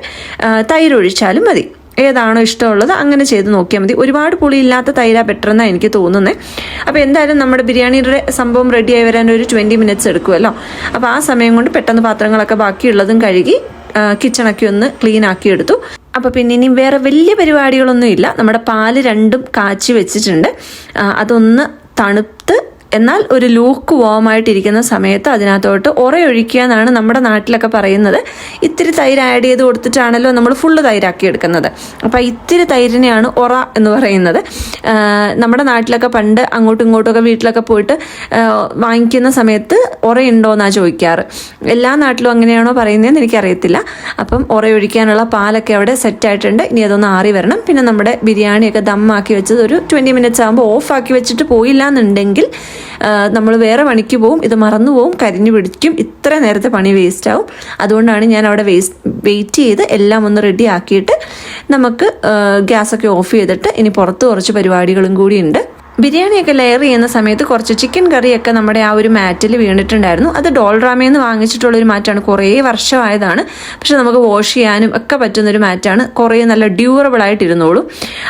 തൈരൊഴിച്ചാലും മതി. ഏതാണോ ഇഷ്ടമുള്ളത് അങ്ങനെ ചെയ്ത് നോക്കിയാൽ മതി. ഒരുപാട് പുളിയില്ലാത്ത തൈര ബെറ്റർ എന്നാണ് എനിക്ക് തോന്നുന്നത് അപ്പോൾ എന്തായാലും നമ്മുടെ ബിരിയാണിയുടെ സംഭവം റെഡിയായി വരാൻ ഒരു ട്വന്റി മിനിറ്റ്സ് എടുക്കുമല്ലോ അപ്പോൾ ആ സമയം കൊണ്ട് പെട്ടെന്ന് പാത്രങ്ങളൊക്കെ ബാക്കിയുള്ളതും കഴുകി കിച്ചണൊക്കെ ഒന്ന് ക്ലീൻ ആക്കിയെടുത്തു അപ്പോൾ പിന്നെ ഇനി വേറെ വലിയ പരിപാടികളൊന്നും ഇല്ല നമ്മുടെ പാൽ രണ്ടും കാച്ചി വെച്ചിട്ടുണ്ട്. അതൊന്ന് തണുത്ത് എന്നാൽ ഒരു ലൂക്ക് വോമായിട്ടിരിക്കുന്ന സമയത്ത് അതിനകത്തോട്ട് ഉറയൊഴിക്കുക എന്നാണ് നമ്മുടെ നാട്ടിലൊക്കെ പറയുന്നത്. ഇത്തിരി തൈര് ആഡ് ചെയ്ത് കൊടുത്തിട്ടാണല്ലോ നമ്മൾ ഫുള്ള് തൈരാക്കി എടുക്കുന്നത്. അപ്പോൾ ഇത്തിരി തൈരിനെയാണ് ഉറ എന്ന് പറയുന്നത്. നമ്മുടെ നാട്ടിലൊക്കെ പണ്ട് അങ്ങോട്ടും ഇങ്ങോട്ടുമൊക്കെ വീട്ടിലൊക്കെ പോയിട്ട് വാങ്ങിക്കുന്ന സമയത്ത് ഉറയുണ്ടോയെന്നാണ് ചോദിക്കാറ്. എല്ലാ നാട്ടിലും അങ്ങനെയാണോ പറയുന്നതെന്ന് എനിക്കറിയത്തില്ല. അപ്പം ഉറയൊഴിക്കാനുള്ള പാലൊക്കെ അവിടെ സെറ്റ് ആയിട്ടുണ്ട്. ഇനി അതൊന്ന് ആറി വരണം. പിന്നെ നമ്മുടെ ബിരിയാണിയൊക്കെ ദമ്മാക്കി വെച്ചത് ഒരു ട്വന്റി മിനിറ്റ്സ് ആകുമ്പോൾ ഓഫാക്കി വെച്ചിട്ട് പോയില്ല എന്നുണ്ടെങ്കിൽ നമ്മൾ വേറെ പണിക്ക് പോവും ഇത് മറന്നു പോവും കരിഞ്ഞു പിടിക്കും ഇത്ര നേരത്തെ പണി വേസ്റ്റ് ആവും. അതുകൊണ്ടാണ് ഞാൻ അവിടെ വെയിറ്റ് ചെയ്ത് എല്ലാം ഒന്ന് റെഡി ആക്കിയിട്ട് നമുക്ക് ഗ്യാസൊക്കെ ഓഫ് ചെയ്തിട്ട് ഇനി പുറത്ത് കുറച്ച് പരിപാടികളും കൂടി ഉണ്ട്. ബിരിയാണിയൊക്കെ ലെയർ ചെയ്യുന്ന സമയത്ത് കുറച്ച് ചിക്കൻ കറിയൊക്കെ നമ്മുടെ ആ ഒരു മാറ്റിൽ വീണിട്ടുണ്ടായിരുന്നു. അത് ഡോൾറാമയിൽ നിന്ന് വാങ്ങിച്ചിട്ടുള്ളൊരു മാറ്റാണ് കുറേ വർഷമായതാണ്. പക്ഷെ നമുക്ക് വാഷ് ചെയ്യാനും ഒക്കെ പറ്റുന്നൊരു മാറ്റാണ് കുറേ നല്ല ഡ്യൂറബിൾ ആയിട്ട് ഇരുന്നോളും.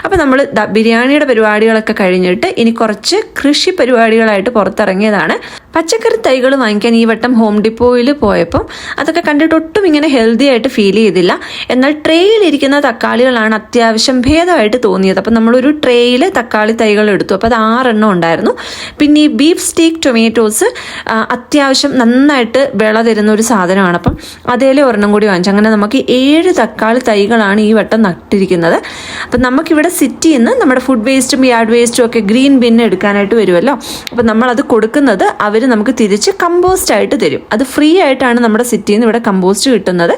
അപ്പോൾ നമ്മൾ ബിരിയാണിയുടെ പരിപാടികളൊക്കെ കഴിഞ്ഞിട്ട് ഇനി കുറച്ച് കൃഷി പരിപാടികളായിട്ട് പുറത്തിറങ്ങിയതാണ്. പച്ചക്കറി തൈകൾ വാങ്ങിക്കാൻ ഈ വട്ടം ഹോം ഡിപ്പോയിൽ പോയപ്പോൾ അതൊക്കെ കണ്ടിട്ട് ഒട്ടും ഇങ്ങനെ ഹെൽത്തി ആയിട്ട് ഫീൽ ചെയ്തില്ല. എന്നാൽ ട്രേയിൽ ഇരിക്കുന്ന തക്കാളികളാണ് അത്യാവശ്യം ഭേദമായിട്ട് തോന്നിയത്. അപ്പം നമ്മളൊരു ട്രേയിൽ തക്കാളി തൈകൾ എടുത്തു. അപ്പോൾ അത് ആറെണ്ണം ഉണ്ടായിരുന്നു. പിന്നെ ഈ ബീഫ് സ്റ്റീക്ക് ടൊമാറ്റോസ് അത്യാവശ്യം നന്നായിട്ട് വിള തരുന്ന ഒരു സാധനമാണ്. അപ്പം അതേലെ ഒരെണ്ണം കൂടി വാങ്ങിച്ചു. അങ്ങനെ നമുക്ക് ഏഴ് തക്കാളി തൈകളാണ് ഈ വട്ടം നട്ടിരിക്കുന്നത്. അപ്പം നമുക്കിവിടെ സിറ്റിയിൽ നിന്ന് നമ്മുടെ ഫുഡ് വേസ്റ്റും യാർഡ് വേസ്റ്റും ഒക്കെ ഗ്രീൻ ബിൻ എടുക്കാനായിട്ട് വരുമല്ലോ. അപ്പം നമ്മളത് കൊടുക്കുന്നത് അവർ നമുക്ക് തിരിച്ച് കമ്പോസ്റ്റ് ആയിട്ട് തരും. അത് ഫ്രീ ആയിട്ടാണ് നമ്മുടെ സിറ്റിയിൽ നിന്ന് ഇവിടെ കമ്പോസ്റ്റ് കിട്ടുന്നത്.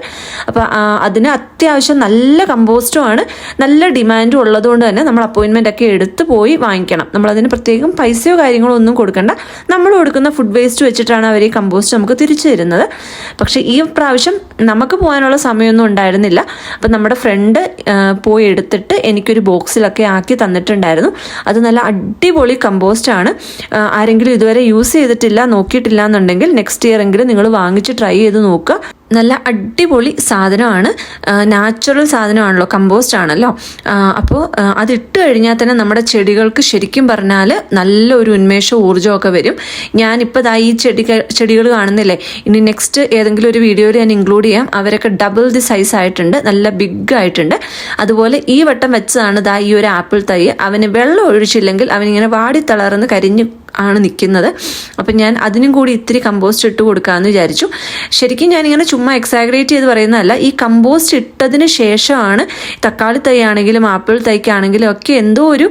അപ്പോൾ അതിന് അത്യാവശ്യം നല്ല കമ്പോസ്റ്റുമാണ് നല്ല ഡിമാൻഡും ഉള്ളതുകൊണ്ട് തന്നെ നമ്മൾ അപ്പോയിൻമെന്റ് ഒക്കെ എടുത്ത് പോയി വാങ്ങിക്കണം. നമ്മളതിന് പ്രത്യേകം പൈസയോ കാര്യങ്ങളോ ഒന്നും കൊടുക്കണ്ട. നമ്മൾ കൊടുക്കുന്ന ഫുഡ് വേസ്റ്റ് വെച്ചിട്ടാണ് അവർ ഈ കമ്പോസ്റ്റ് നമുക്ക് തിരിച്ചു തരുന്നത്. പക്ഷേ ഈ പ്രാവശ്യം നമുക്ക് പോകാനുള്ള സമയമൊന്നും ഉണ്ടായിരുന്നില്ല. അപ്പം നമ്മുടെ ഫ്രണ്ട് പോയി എടുത്തിട്ട് എനിക്കൊരു ബോക്സിലൊക്കെ ആക്കി തന്നിട്ടുണ്ടായിരുന്നു. അത് നല്ല അടിപൊളി കമ്പോസ്റ്റാണ് ആരെങ്കിലും ഇതുവരെ യൂസ് ചെയ്തിട്ടില്ല നോക്കിയിട്ടില്ല എന്നുണ്ടെങ്കിൽ നെക്സ്റ്റ് ഇയർ എങ്കിലും നിങ്ങൾ വാങ്ങിച്ച് ട്രൈ ചെയ്ത് നോക്കുക. നല്ല അടിപൊളി സാധനമാണ്. നാച്ചുറൽ സാധനമാണല്ലോ കമ്പോസ്റ്റ് ആണല്ലോ. അപ്പോൾ അതിട്ട് കഴിഞ്ഞാൽ തന്നെ നമ്മുടെ ചെടികൾക്ക് ശരിക്കും പറഞ്ഞാൽ നല്ലൊരു ഉന്മേഷവും ഊർജമൊക്കെ വരും. ഞാനിപ്പോൾ ദാ ഈ ചെടി ചെടികൾ കാണുന്നില്ലേ? ഇനി നെക്സ്റ്റ് ഏതെങ്കിലും ഒരു വീഡിയോയിൽ ഞാൻ ഇൻക്ലൂഡ് ചെയ്യാം. അവരൊക്കെ ഡബിൾ ദി സൈസ് ആയിട്ടുണ്ട് നല്ല ബിഗ് ആയിട്ടുണ്ട്. അതുപോലെ ഈ വട്ടം വെച്ചതാണ് ദാ ഈ ഒരു ആപ്പിൾ തൈ. അവന് വെള്ളം ഒഴിച്ചില്ലെങ്കിൽ അവനിങ്ങനെ വാടി തളർന്ന് കരിഞ്ഞു ആണ് നിൽക്കുന്നത്. അപ്പം ഞാൻ അതിനും കൂടി ഇത്തിരി കമ്പോസ്റ്റ് ഇട്ട് കൊടുക്കാമെന്ന് വിചാരിച്ചു. ശരിക്കും ഞാനിങ്ങനെ ചുമ്മാ എക്സാഗ്രേറ്റ് ചെയ്ത് പറയുന്നതല്ല ഈ കമ്പോസ്റ്റ് ഇട്ടതിന് ശേഷമാണ് തക്കാളി തൈ ആണെങ്കിലും ആപ്പിൾ തൈക്കാണെങ്കിലും ഒക്കെ എന്തോ ഒരു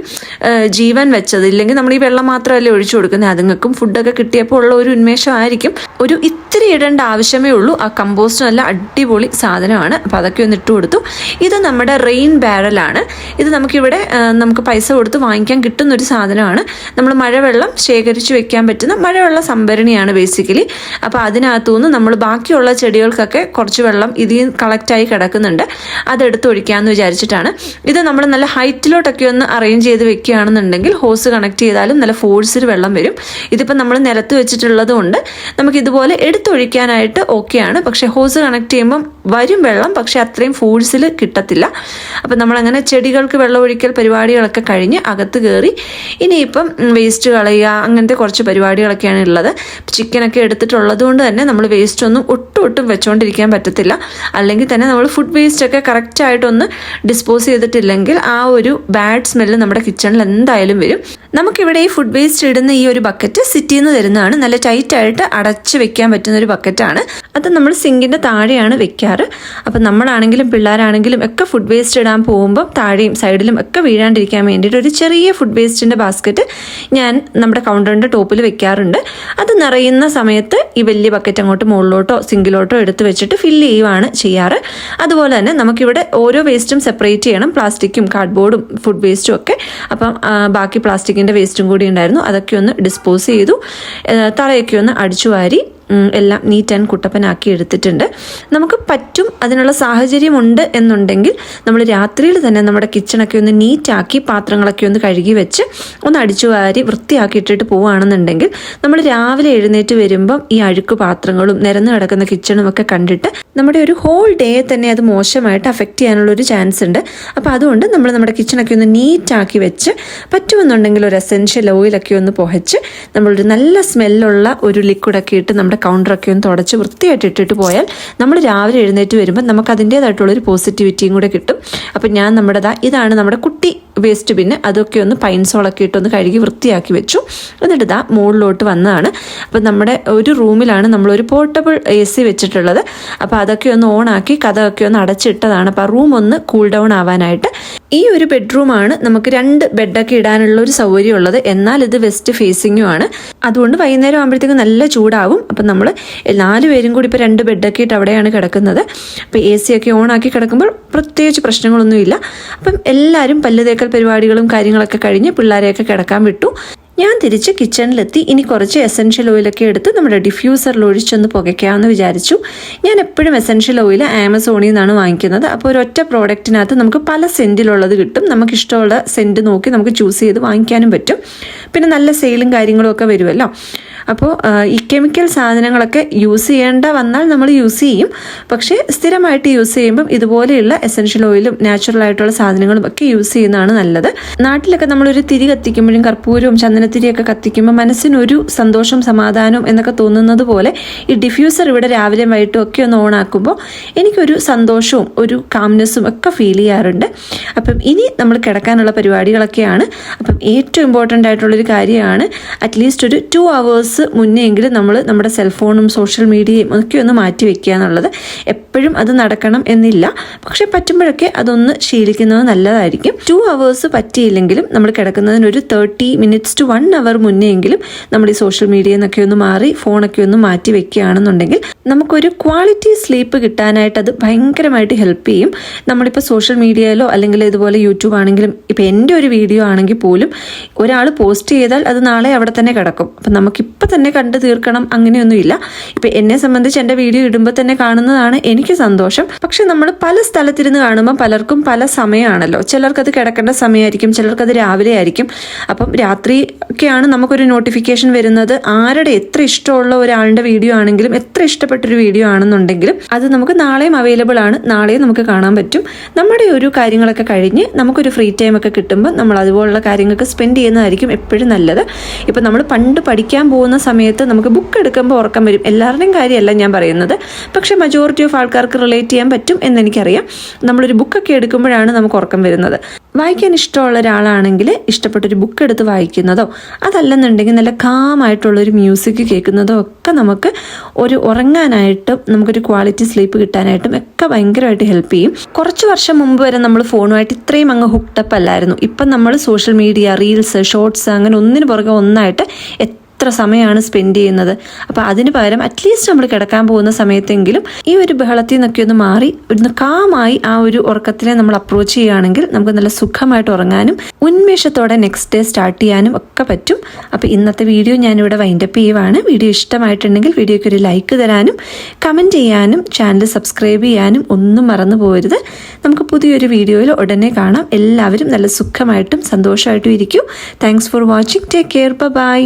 ജീവൻ വെച്ചത്. ഇല്ലെങ്കിൽ നമ്മൾ ഈ വെള്ളം മാത്രമല്ലേ ഒഴിച്ചു കൊടുക്കുന്നത്. അതുങ്ങൾക്കും ഫുഡൊക്കെ കിട്ടിയപ്പോൾ ഉള്ള ഒരു ഉന്മേഷമായിരിക്കും ഒരു ഇടേണ്ട ആവശ്യമേ ഉള്ളൂ. ആ കമ്പോസ്റ്റ് നല്ല അടിപൊളി സാധനമാണ്. അപ്പോൾ അതൊക്കെ ഒന്ന് ഇട്ട് കൊടുത്തു. ഇത് നമ്മുടെ റെയിൻ ബാരലാണ് ഇത് നമുക്കിവിടെ നമുക്ക് പൈസ കൊടുത്ത് വാങ്ങിക്കാൻ കിട്ടുന്ന ഒരു സാധനമാണ്. നമ്മൾ മഴവെള്ളം ശേഖരിച്ച് വെക്കാൻ പറ്റുന്ന മഴവെള്ള സംഭരണിയാണ് ബേസിക്കലി അപ്പോൾ അതിനകത്തുനിന്ന് നമ്മൾ ബാക്കിയുള്ള ചെടികൾക്കൊക്കെ കുറച്ച് വെള്ളം ഇതിൽ കളക്റ്റായി കിടക്കുന്നുണ്ട്. അതെടുത്ത് ഒഴിക്കാമെന്ന് വിചാരിച്ചിട്ടാണ്. ഇത് നമ്മൾ നല്ല ഹൈറ്റിലോട്ടൊക്കെ ഒന്ന് അറേഞ്ച് ചെയ്ത് വെക്കുകയാണെന്നുണ്ടെങ്കിൽ ഹോസ് കണക്ട് ചെയ്താലും നല്ല ഫോഴ്സിൽ വെള്ളം വരും. ഇതിപ്പോൾ നമ്മൾ നിലത്ത് വെച്ചിട്ടുള്ളത് കൊണ്ട് നമുക്ക് ഇതുപോലെ എടുത്തൊഴിക്കാനായിട്ട് ഓക്കെയാണ്. പക്ഷേ ഹോസ് കണക്ട് ചെയ്യുമ്പം വരും വെള്ളം പക്ഷേ അത്രയും ഫോഴ്സിൽ കിട്ടത്തില്ല. അപ്പം നമ്മളങ്ങനെ ചെടികൾക്ക് വെള്ളം ഒഴിക്കൽ പരിപാടികളൊക്കെ കഴിഞ്ഞ് അകത്ത് കയറി ഇനിയിപ്പം വേസ്റ്റ് കളയുക അങ്ങനത്തെ കുറച്ച് പരിപാടികളൊക്കെയാണ് ഉള്ളത്. ചിക്കനൊക്കെ എടുത്തിട്ടുള്ളത് കൊണ്ട് തന്നെ നമ്മൾ വേസ്റ്റ് ഒന്നും ഒട്ടും ഒട്ടും വെച്ചുകൊണ്ടിരിക്കാൻ പറ്റത്തില്ല. അല്ലെങ്കിൽ തന്നെ നമ്മൾ ഫുഡ് വേസ്റ്റ് ഒക്കെ കറക്റ്റായിട്ടൊന്ന് ഡിസ്പോസ് ചെയ്തിട്ടില്ലെങ്കിൽ ആ ഒരു ബാഡ് സ്മെല്ല് നമ്മുടെ കിച്ചണിൽ എന്തായാലും വരും. നമുക്കിവിടെ ഈ ഫുഡ് വേസ്റ്റ് ഇടുന്ന ഈ ഒരു ബക്കറ്റ് സിറ്റിയിൽ നിന്ന് തരുന്നതാണ്. നല്ല ടൈറ്റായിട്ട് അടച്ച് വെക്കാൻ പറ്റുന്ന ഒരു ബക്കറ്റാണ് അത് നമ്മൾ സിങ്കിന്റെ താഴെയാണ് വെക്കാറ്. അപ്പം നമ്മളാണെങ്കിലും പിള്ളേരാണെങ്കിലും ഒക്കെ ഫുഡ് വേസ്റ്റ് ഇടാൻ പോകുമ്പോൾ താഴെയും സൈഡിലും ഒക്കെ വീഴാണ്ടിരിക്കാൻ വേണ്ടിയിട്ട് ഒരു ചെറിയ ഫുഡ് വേസ്റ്റിന്റെ ബാസ്ക്കറ്റ് ഞാൻ നമ്മുടെ കൗണ്ടറിന്റെ ടോപ്പിൽ വെക്കാറുണ്ട്. അത് നിറയുന്ന സമയത്ത് ഈ വലിയ ബക്കറ്റ് അങ്ങോട്ട് മുകളിലോട്ടോ സിങ്കിലോട്ടോ എടുത്ത് വെച്ചിട്ട് ഫില്ല് ചെയ്യുവാണ് ചെയ്യാറ്. അതുപോലെ തന്നെ നമുക്കിവിടെ ഓരോ വേസ്റ്റും സെപ്പറേറ്റ് ചെയ്യണം. പ്ലാസ്റ്റിക്കും കാർഡ്ബോർഡും ഫുഡ് വേസ്റ്റും ഒക്കെ. അപ്പം ബാക്കി പ്ലാസ്റ്റിക്കിന്റെ വേസ്റ്റും കൂടി ഉണ്ടായിരുന്നു. അതൊക്കെ ഒന്ന് ഡിസ്പോസ് ചെയ്തു. തറയൊക്കെ ഒന്ന് അടിച്ചു വാരി എല്ലാം നീറ്റ് ആൻഡ് കുട്ടപ്പനാക്കി എടുത്തിട്ടുണ്ട്. നമുക്ക് പറ്റും അതിനുള്ള സാഹചര്യമുണ്ട് എന്നുണ്ടെങ്കിൽ നമ്മൾ രാത്രിയിൽ തന്നെ നമ്മുടെ കിച്ചണൊക്കെ ഒന്ന് നീറ്റാക്കി പാത്രങ്ങളൊക്കെ ഒന്ന് കഴുകി വെച്ച് ഒന്ന് അടിച്ചു വാരി വൃത്തിയാക്കി ഇട്ടിട്ട് പോവുകയാണെന്നുണ്ടെങ്കിൽ നമ്മൾ രാവിലെ എഴുന്നേറ്റ് വരുമ്പം ഈ അഴുക്ക് പാത്രങ്ങളും നിരന്ന് കിടക്കുന്ന കിച്ചണും ഒക്കെ കണ്ടിട്ട് നമ്മുടെ ഒരു ഹോൾ ഡേ തന്നെ അത് മോശമായിട്ട് അഫക്റ്റ് ചെയ്യാനുള്ള ഒരു ചാൻസ് ഉണ്ട്. അപ്പോൾ അതുകൊണ്ട് നമ്മൾ നമ്മുടെ കിച്ചണൊക്കെ ഒന്ന് നീറ്റാക്കി വെച്ച് പറ്റുമെന്നുണ്ടെങ്കിൽ ഒരു എസെൻഷ്യൽ ഓയിലൊക്കെ ഒന്ന് പുഹച്ച് നമ്മളൊരു നല്ല സ്മെല്ലുള്ള ഒരു ലിക്വിഡൊക്കെ ഇട്ട് നമ്മുടെ കൗണ്ടറൊക്കെ ഒന്ന് തുടച്ച് വൃത്തിയായിട്ട് ഇട്ടിട്ട് പോയാൽ നമ്മൾ രാവിലെ എഴുന്നേറ്റ് വരുമ്പോൾ നമുക്ക് അതിന്റേതായിട്ടുള്ളൊരു പോസിറ്റിവിറ്റിയും കൂടെ കിട്ടും. അപ്പം ഞാൻ നമ്മുടെ ഇതാണ് നമ്മുടെ കുട്ടി വേസ്റ്റ് ബിന്ന് അതൊക്കെ ഒന്ന് പൈൻസോളൊക്കെ ഇട്ടൊന്ന് കഴുകി വൃത്തിയാക്കി വെച്ചു. എന്നിട്ട് ഇതാ മുകളിലോട്ട് വന്നതാണ്. അപ്പം നമ്മുടെ ഒരു റൂമിലാണ് നമ്മളൊരു പോർട്ടബിൾ എ സി വെച്ചിട്ടുള്ളത്. അപ്പോൾ അതൊക്കെ ഒന്ന് ഓണാക്കി കഥയൊക്കെ ഒന്ന് അടച്ചിട്ടതാണ്. അപ്പോൾ ആ റൂം ഒന്ന് കൂൾ ഡൗൺ ആവാനായിട്ട് ഈ ഒരു ബെഡ്റൂമാണ് നമുക്ക് രണ്ട് ബെഡൊക്കെ ഇടാനുള്ള ഒരു സൗകര്യമുള്ളത്. എന്നാൽ ഇത് വെസ്റ്റ് ഫേസിങ്ങും ആണ്. അതുകൊണ്ട് വൈകുന്നേരം ആകുമ്പോഴത്തേക്കും നല്ല ചൂടാവും. അപ്പം നമ്മൾ നാല് പേരും കൂടി ഇപ്പോൾ രണ്ട് ബെഡൊക്കെ ഇട്ട് അവിടെയാണ് കിടക്കുന്നത്. അപ്പോൾ എ സി ഒക്കെ ഓണാക്കി കിടക്കുമ്പോൾ പ്രത്യേകിച്ച് പ്രശ്നങ്ങളൊന്നുമില്ല. അപ്പം എല്ലാവരും പല്ല് തേക്കൽ പരിപാടികളും കാര്യങ്ങളൊക്കെ കഴിഞ്ഞ് പിള്ളേരെയൊക്കെ കിടക്കാൻ വിട്ടു. ഞാൻ തിരിച്ച് കിച്ചണിലെത്തി ഇനി കുറച്ച് എസൻഷ്യൽ ഓയിലൊക്കെ എടുത്ത് നമ്മുടെ ഡിഫ്യൂസറിൽ ഒഴിച്ചൊന്ന് പുകയ്ക്കാമെന്ന് വിചാരിച്ചു. ഞാൻ എപ്പോഴും എസൻഷ്യൽ ഓയിൽ ആമസോണിൽ നിന്നാണ് വാങ്ങിക്കുന്നത്. അപ്പോൾ ഒരൊറ്റ പ്രോഡക്റ്റിനകത്ത് നമുക്ക് പല സെന്റിലുള്ളത് കിട്ടും. നമുക്ക് ഇഷ്ടമുള്ള സെന്റ് നോക്കി നമുക്ക് ചൂസ് ചെയ്ത് വാങ്ങിക്കാനും പറ്റും. പിന്നെ നല്ല സെയിലും കാര്യങ്ങളും ഒക്കെ വരുമല്ലോ. അപ്പോൾ ഈ കെമിക്കൽ സാധനങ്ങളൊക്കെ യൂസ് ചെയ്യേണ്ട വന്നാൽ നമ്മൾ യൂസ് ചെയ്യും. പക്ഷേ സ്ഥിരമായിട്ട് യൂസ് ചെയ്യുമ്പം ഇതുപോലെയുള്ള എസൻഷ്യൽ ഓയിലും നാച്ചുറൽ ആയിട്ടുള്ള സാധനങ്ങളും ഒക്കെ യൂസ് ചെയ്യുന്നതാണ് നല്ലത്. നാട്ടിലൊക്കെ നമ്മളൊരു തിരി കത്തിക്കുമ്പോഴും കർപ്പൂരവും ചന്ദനത്തിരിയൊക്കെ കത്തിക്കുമ്പോൾ മനസ്സിനൊരു സന്തോഷം സമാധാനവും എന്നൊക്കെ തോന്നുന്നത് പോലെ ഈ ഡിഫ്യൂസർ ഇവിടെ രാവിലെ വൈകിട്ടും ഒക്കെ ഒന്ന് ഓൺ ആക്കുമ്പോൾ എനിക്കൊരു സന്തോഷവും ഒരു കാംനെസ്സും ഒക്കെ ഫീൽ ചെയ്യാറുണ്ട്. അപ്പം ഇനി നമ്മൾ കിടക്കാനുള്ള പരിപാടികളൊക്കെയാണ്. അപ്പം ഏറ്റവും ഇമ്പോർട്ടന്റ് ആയിട്ടുള്ളൊരു കാര്യമാണ് അറ്റ്ലീസ്റ്റ് ഒരു ടു അവേഴ്സ് മുന്നേ എങ്കിലും നമ്മൾ നമ്മുടെ സെൽഫോണും സോഷ്യൽ മീഡിയയും ഒക്കെ ഒന്ന് മാറ്റി വെക്കുക എന്നുള്ളത് എപ്പോഴും അത് നടക്കണം എന്നില്ല. പക്ഷെ പറ്റുമ്പോഴൊക്കെ അതൊന്ന് ശീലിക്കുന്നത് നല്ലതായിരിക്കും. ടു അവേഴ്സ് പറ്റിയില്ലെങ്കിലും നമ്മൾ കിടക്കുന്നതിന് ഒരു thirty minutes to one hour മുന്നേ എങ്കിലും നമ്മൾ ഈ സോഷ്യൽ മീഡിയയിൽ നിന്നൊക്കെ ഒന്ന് മാറി ഫോണൊക്കെ ഒന്ന് മാറ്റി വെക്കുകയാണെന്നുണ്ടെങ്കിൽ നമുക്കൊരു ക്വാളിറ്റി സ്ലീപ്പ് കിട്ടാനായിട്ട് അത് ഭയങ്കരമായിട്ട് ഹെൽപ്പ് ചെയ്യും. നമ്മളിപ്പോൾ സോഷ്യൽ മീഡിയയിലോ അല്ലെങ്കിൽ ഇതുപോലെ യൂട്യൂബ് ആണെങ്കിലും ഇപ്പോൾ എന്റെ ഒരു വീഡിയോ ആണെങ്കിൽ പോലും ഒരാൾ പോസ്റ്റ് ചെയ്താൽ അത് നാളെ അവിടെ തന്നെ കിടക്കും. അപ്പം നമുക്കിപ്പോൾ ഇപ്പം തന്നെ കണ്ടു തീർക്കണം അങ്ങനെയൊന്നുമില്ല. ഇപ്പം എന്നെ സംബന്ധിച്ച് എന്റെ വീഡിയോ ഇടുമ്പോൾ തന്നെ കാണുന്നതാണ് എനിക്ക് സന്തോഷം. പക്ഷെ നമ്മൾ പല സ്ഥലത്തിരുന്ന് കാണുമ്പോൾ പലർക്കും പല സമയമാണല്ലോ ചിലർക്കത് കിടക്കേണ്ട സമയമായിരിക്കും ചിലർക്കത് രാവിലെ ആയിരിക്കും. അപ്പം രാത്രി ഒക്കെയാണ് നമുക്കൊരു നോട്ടിഫിക്കേഷൻ വരുന്നത്. ആരുടെ എത്ര ഇഷ്ടമുള്ള ഒരാളുടെ വീഡിയോ ആണെങ്കിലും എത്ര ഇഷ്ടപ്പെട്ടൊരു വീഡിയോ ആണെന്നുണ്ടെങ്കിലും അത് നമുക്ക് നാളെയും അവൈലബിൾ ആണ്. നാളെയും നമുക്ക് കാണാൻ പറ്റും. നമ്മുടെ ഒരു കാര്യങ്ങളൊക്കെ കഴിഞ്ഞ് നമുക്കൊരു ഫ്രീ ടൈം ഒക്കെ കിട്ടുമ്പോൾ നമ്മൾ അതുപോലുള്ള കാര്യങ്ങൾക്ക് സ്പെൻഡ് ചെയ്യുന്നതായിരിക്കും എപ്പോഴും നല്ലത്. ഇപ്പം നമ്മൾ പണ്ട് പഠിക്കാൻ പോകുന്ന സമയത്ത് നമുക്ക് ബുക്ക് എടുക്കുമ്പോൾ ഉറക്കം വരും. എല്ലാവരുടെയും കാര്യമല്ല ഞാൻ പറയുന്നത്. പക്ഷേ മജോറിറ്റി ഓഫ് ആൾക്കാർക്ക് റിലേറ്റ് ചെയ്യാൻ പറ്റും എന്നെനിക്കറിയാം നമ്മളൊരു ബുക്കൊക്കെ എടുക്കുമ്പോഴാണ് നമുക്ക് ഉറക്കം വരുന്നത്. വായിക്കാൻ ഇഷ്ടമുള്ള ഒരാളാണെങ്കിൽ ഇഷ്ടപ്പെട്ടൊരു ബുക്ക് എടുത്ത് വായിക്കുന്നതോ അതല്ലെന്നുണ്ടെങ്കിൽ നല്ല കാമായിട്ടുള്ളൊരു മ്യൂസിക് കേൾക്കുന്നതോ ഒക്കെ നമുക്ക് ഒരു ഉറങ്ങാനായിട്ടും നമുക്കൊരു ക്വാളിറ്റി സ്ലീപ്പ് കിട്ടാനായിട്ടും ഒക്കെ ഭയങ്കരമായിട്ട് ഹെൽപ്പ് ചെയ്യും. കുറച്ച് വർഷം മുമ്പ് വരെ നമ്മൾ ഫോണുമായിട്ട് ഇത്രയും അങ്ങ് ഹുക്ടപ്പ് അല്ലായിരുന്നു. ഇപ്പം നമ്മൾ സോഷ്യൽ മീഡിയ റീൽസ് ഷോർട്സ് അങ്ങനെ ഒന്നിനു പുറകെ ഒന്നായിട്ട് എത്ര സമയമാണ് സ്പെൻഡ് ചെയ്യുന്നത്. അപ്പോൾ അതിന് പകരം അറ്റ്ലീസ്റ്റ് നമ്മൾ കിടക്കാൻ പോകുന്ന സമയത്തെങ്കിലും ഈ ഒരു ബഹളത്തിൽ നിന്നൊക്കെ ഒന്ന് മാറി ഒന്ന് കാമായി ആ ഒരു ഉറക്കത്തിനെ നമ്മൾ അപ്രോച്ച് ചെയ്യുകയാണെങ്കിൽ നമുക്ക് നല്ല സുഖമായിട്ട് ഉറങ്ങാനും ഉന്മേഷത്തോടെ നെക്സ്റ്റ് ഡേ സ്റ്റാർട്ട് ചെയ്യാനും ഒക്കെ പറ്റും. അപ്പോൾ ഇന്നത്തെ വീഡിയോ ഞാനിവിടെ വൈൻഡപ്പ് ചെയ്യുവാണ്. വീഡിയോ ഇഷ്ടമായിട്ടുണ്ടെങ്കിൽ വീഡിയോയ്ക്ക് ഒരു ലൈക്ക് തരാനും കമന്റ് ചെയ്യാനും ചാനൽ സബ്സ്ക്രൈബ് ചെയ്യാനും ഒന്നും മറന്നു പോകരുത് നമുക്ക് പുതിയൊരു വീഡിയോയിൽ ഉടനെ കാണാം. എല്ലാവരും നല്ല സുഖമായിട്ടും സന്തോഷമായിട്ടും ഇരിക്കും. Thanks for watching take care bye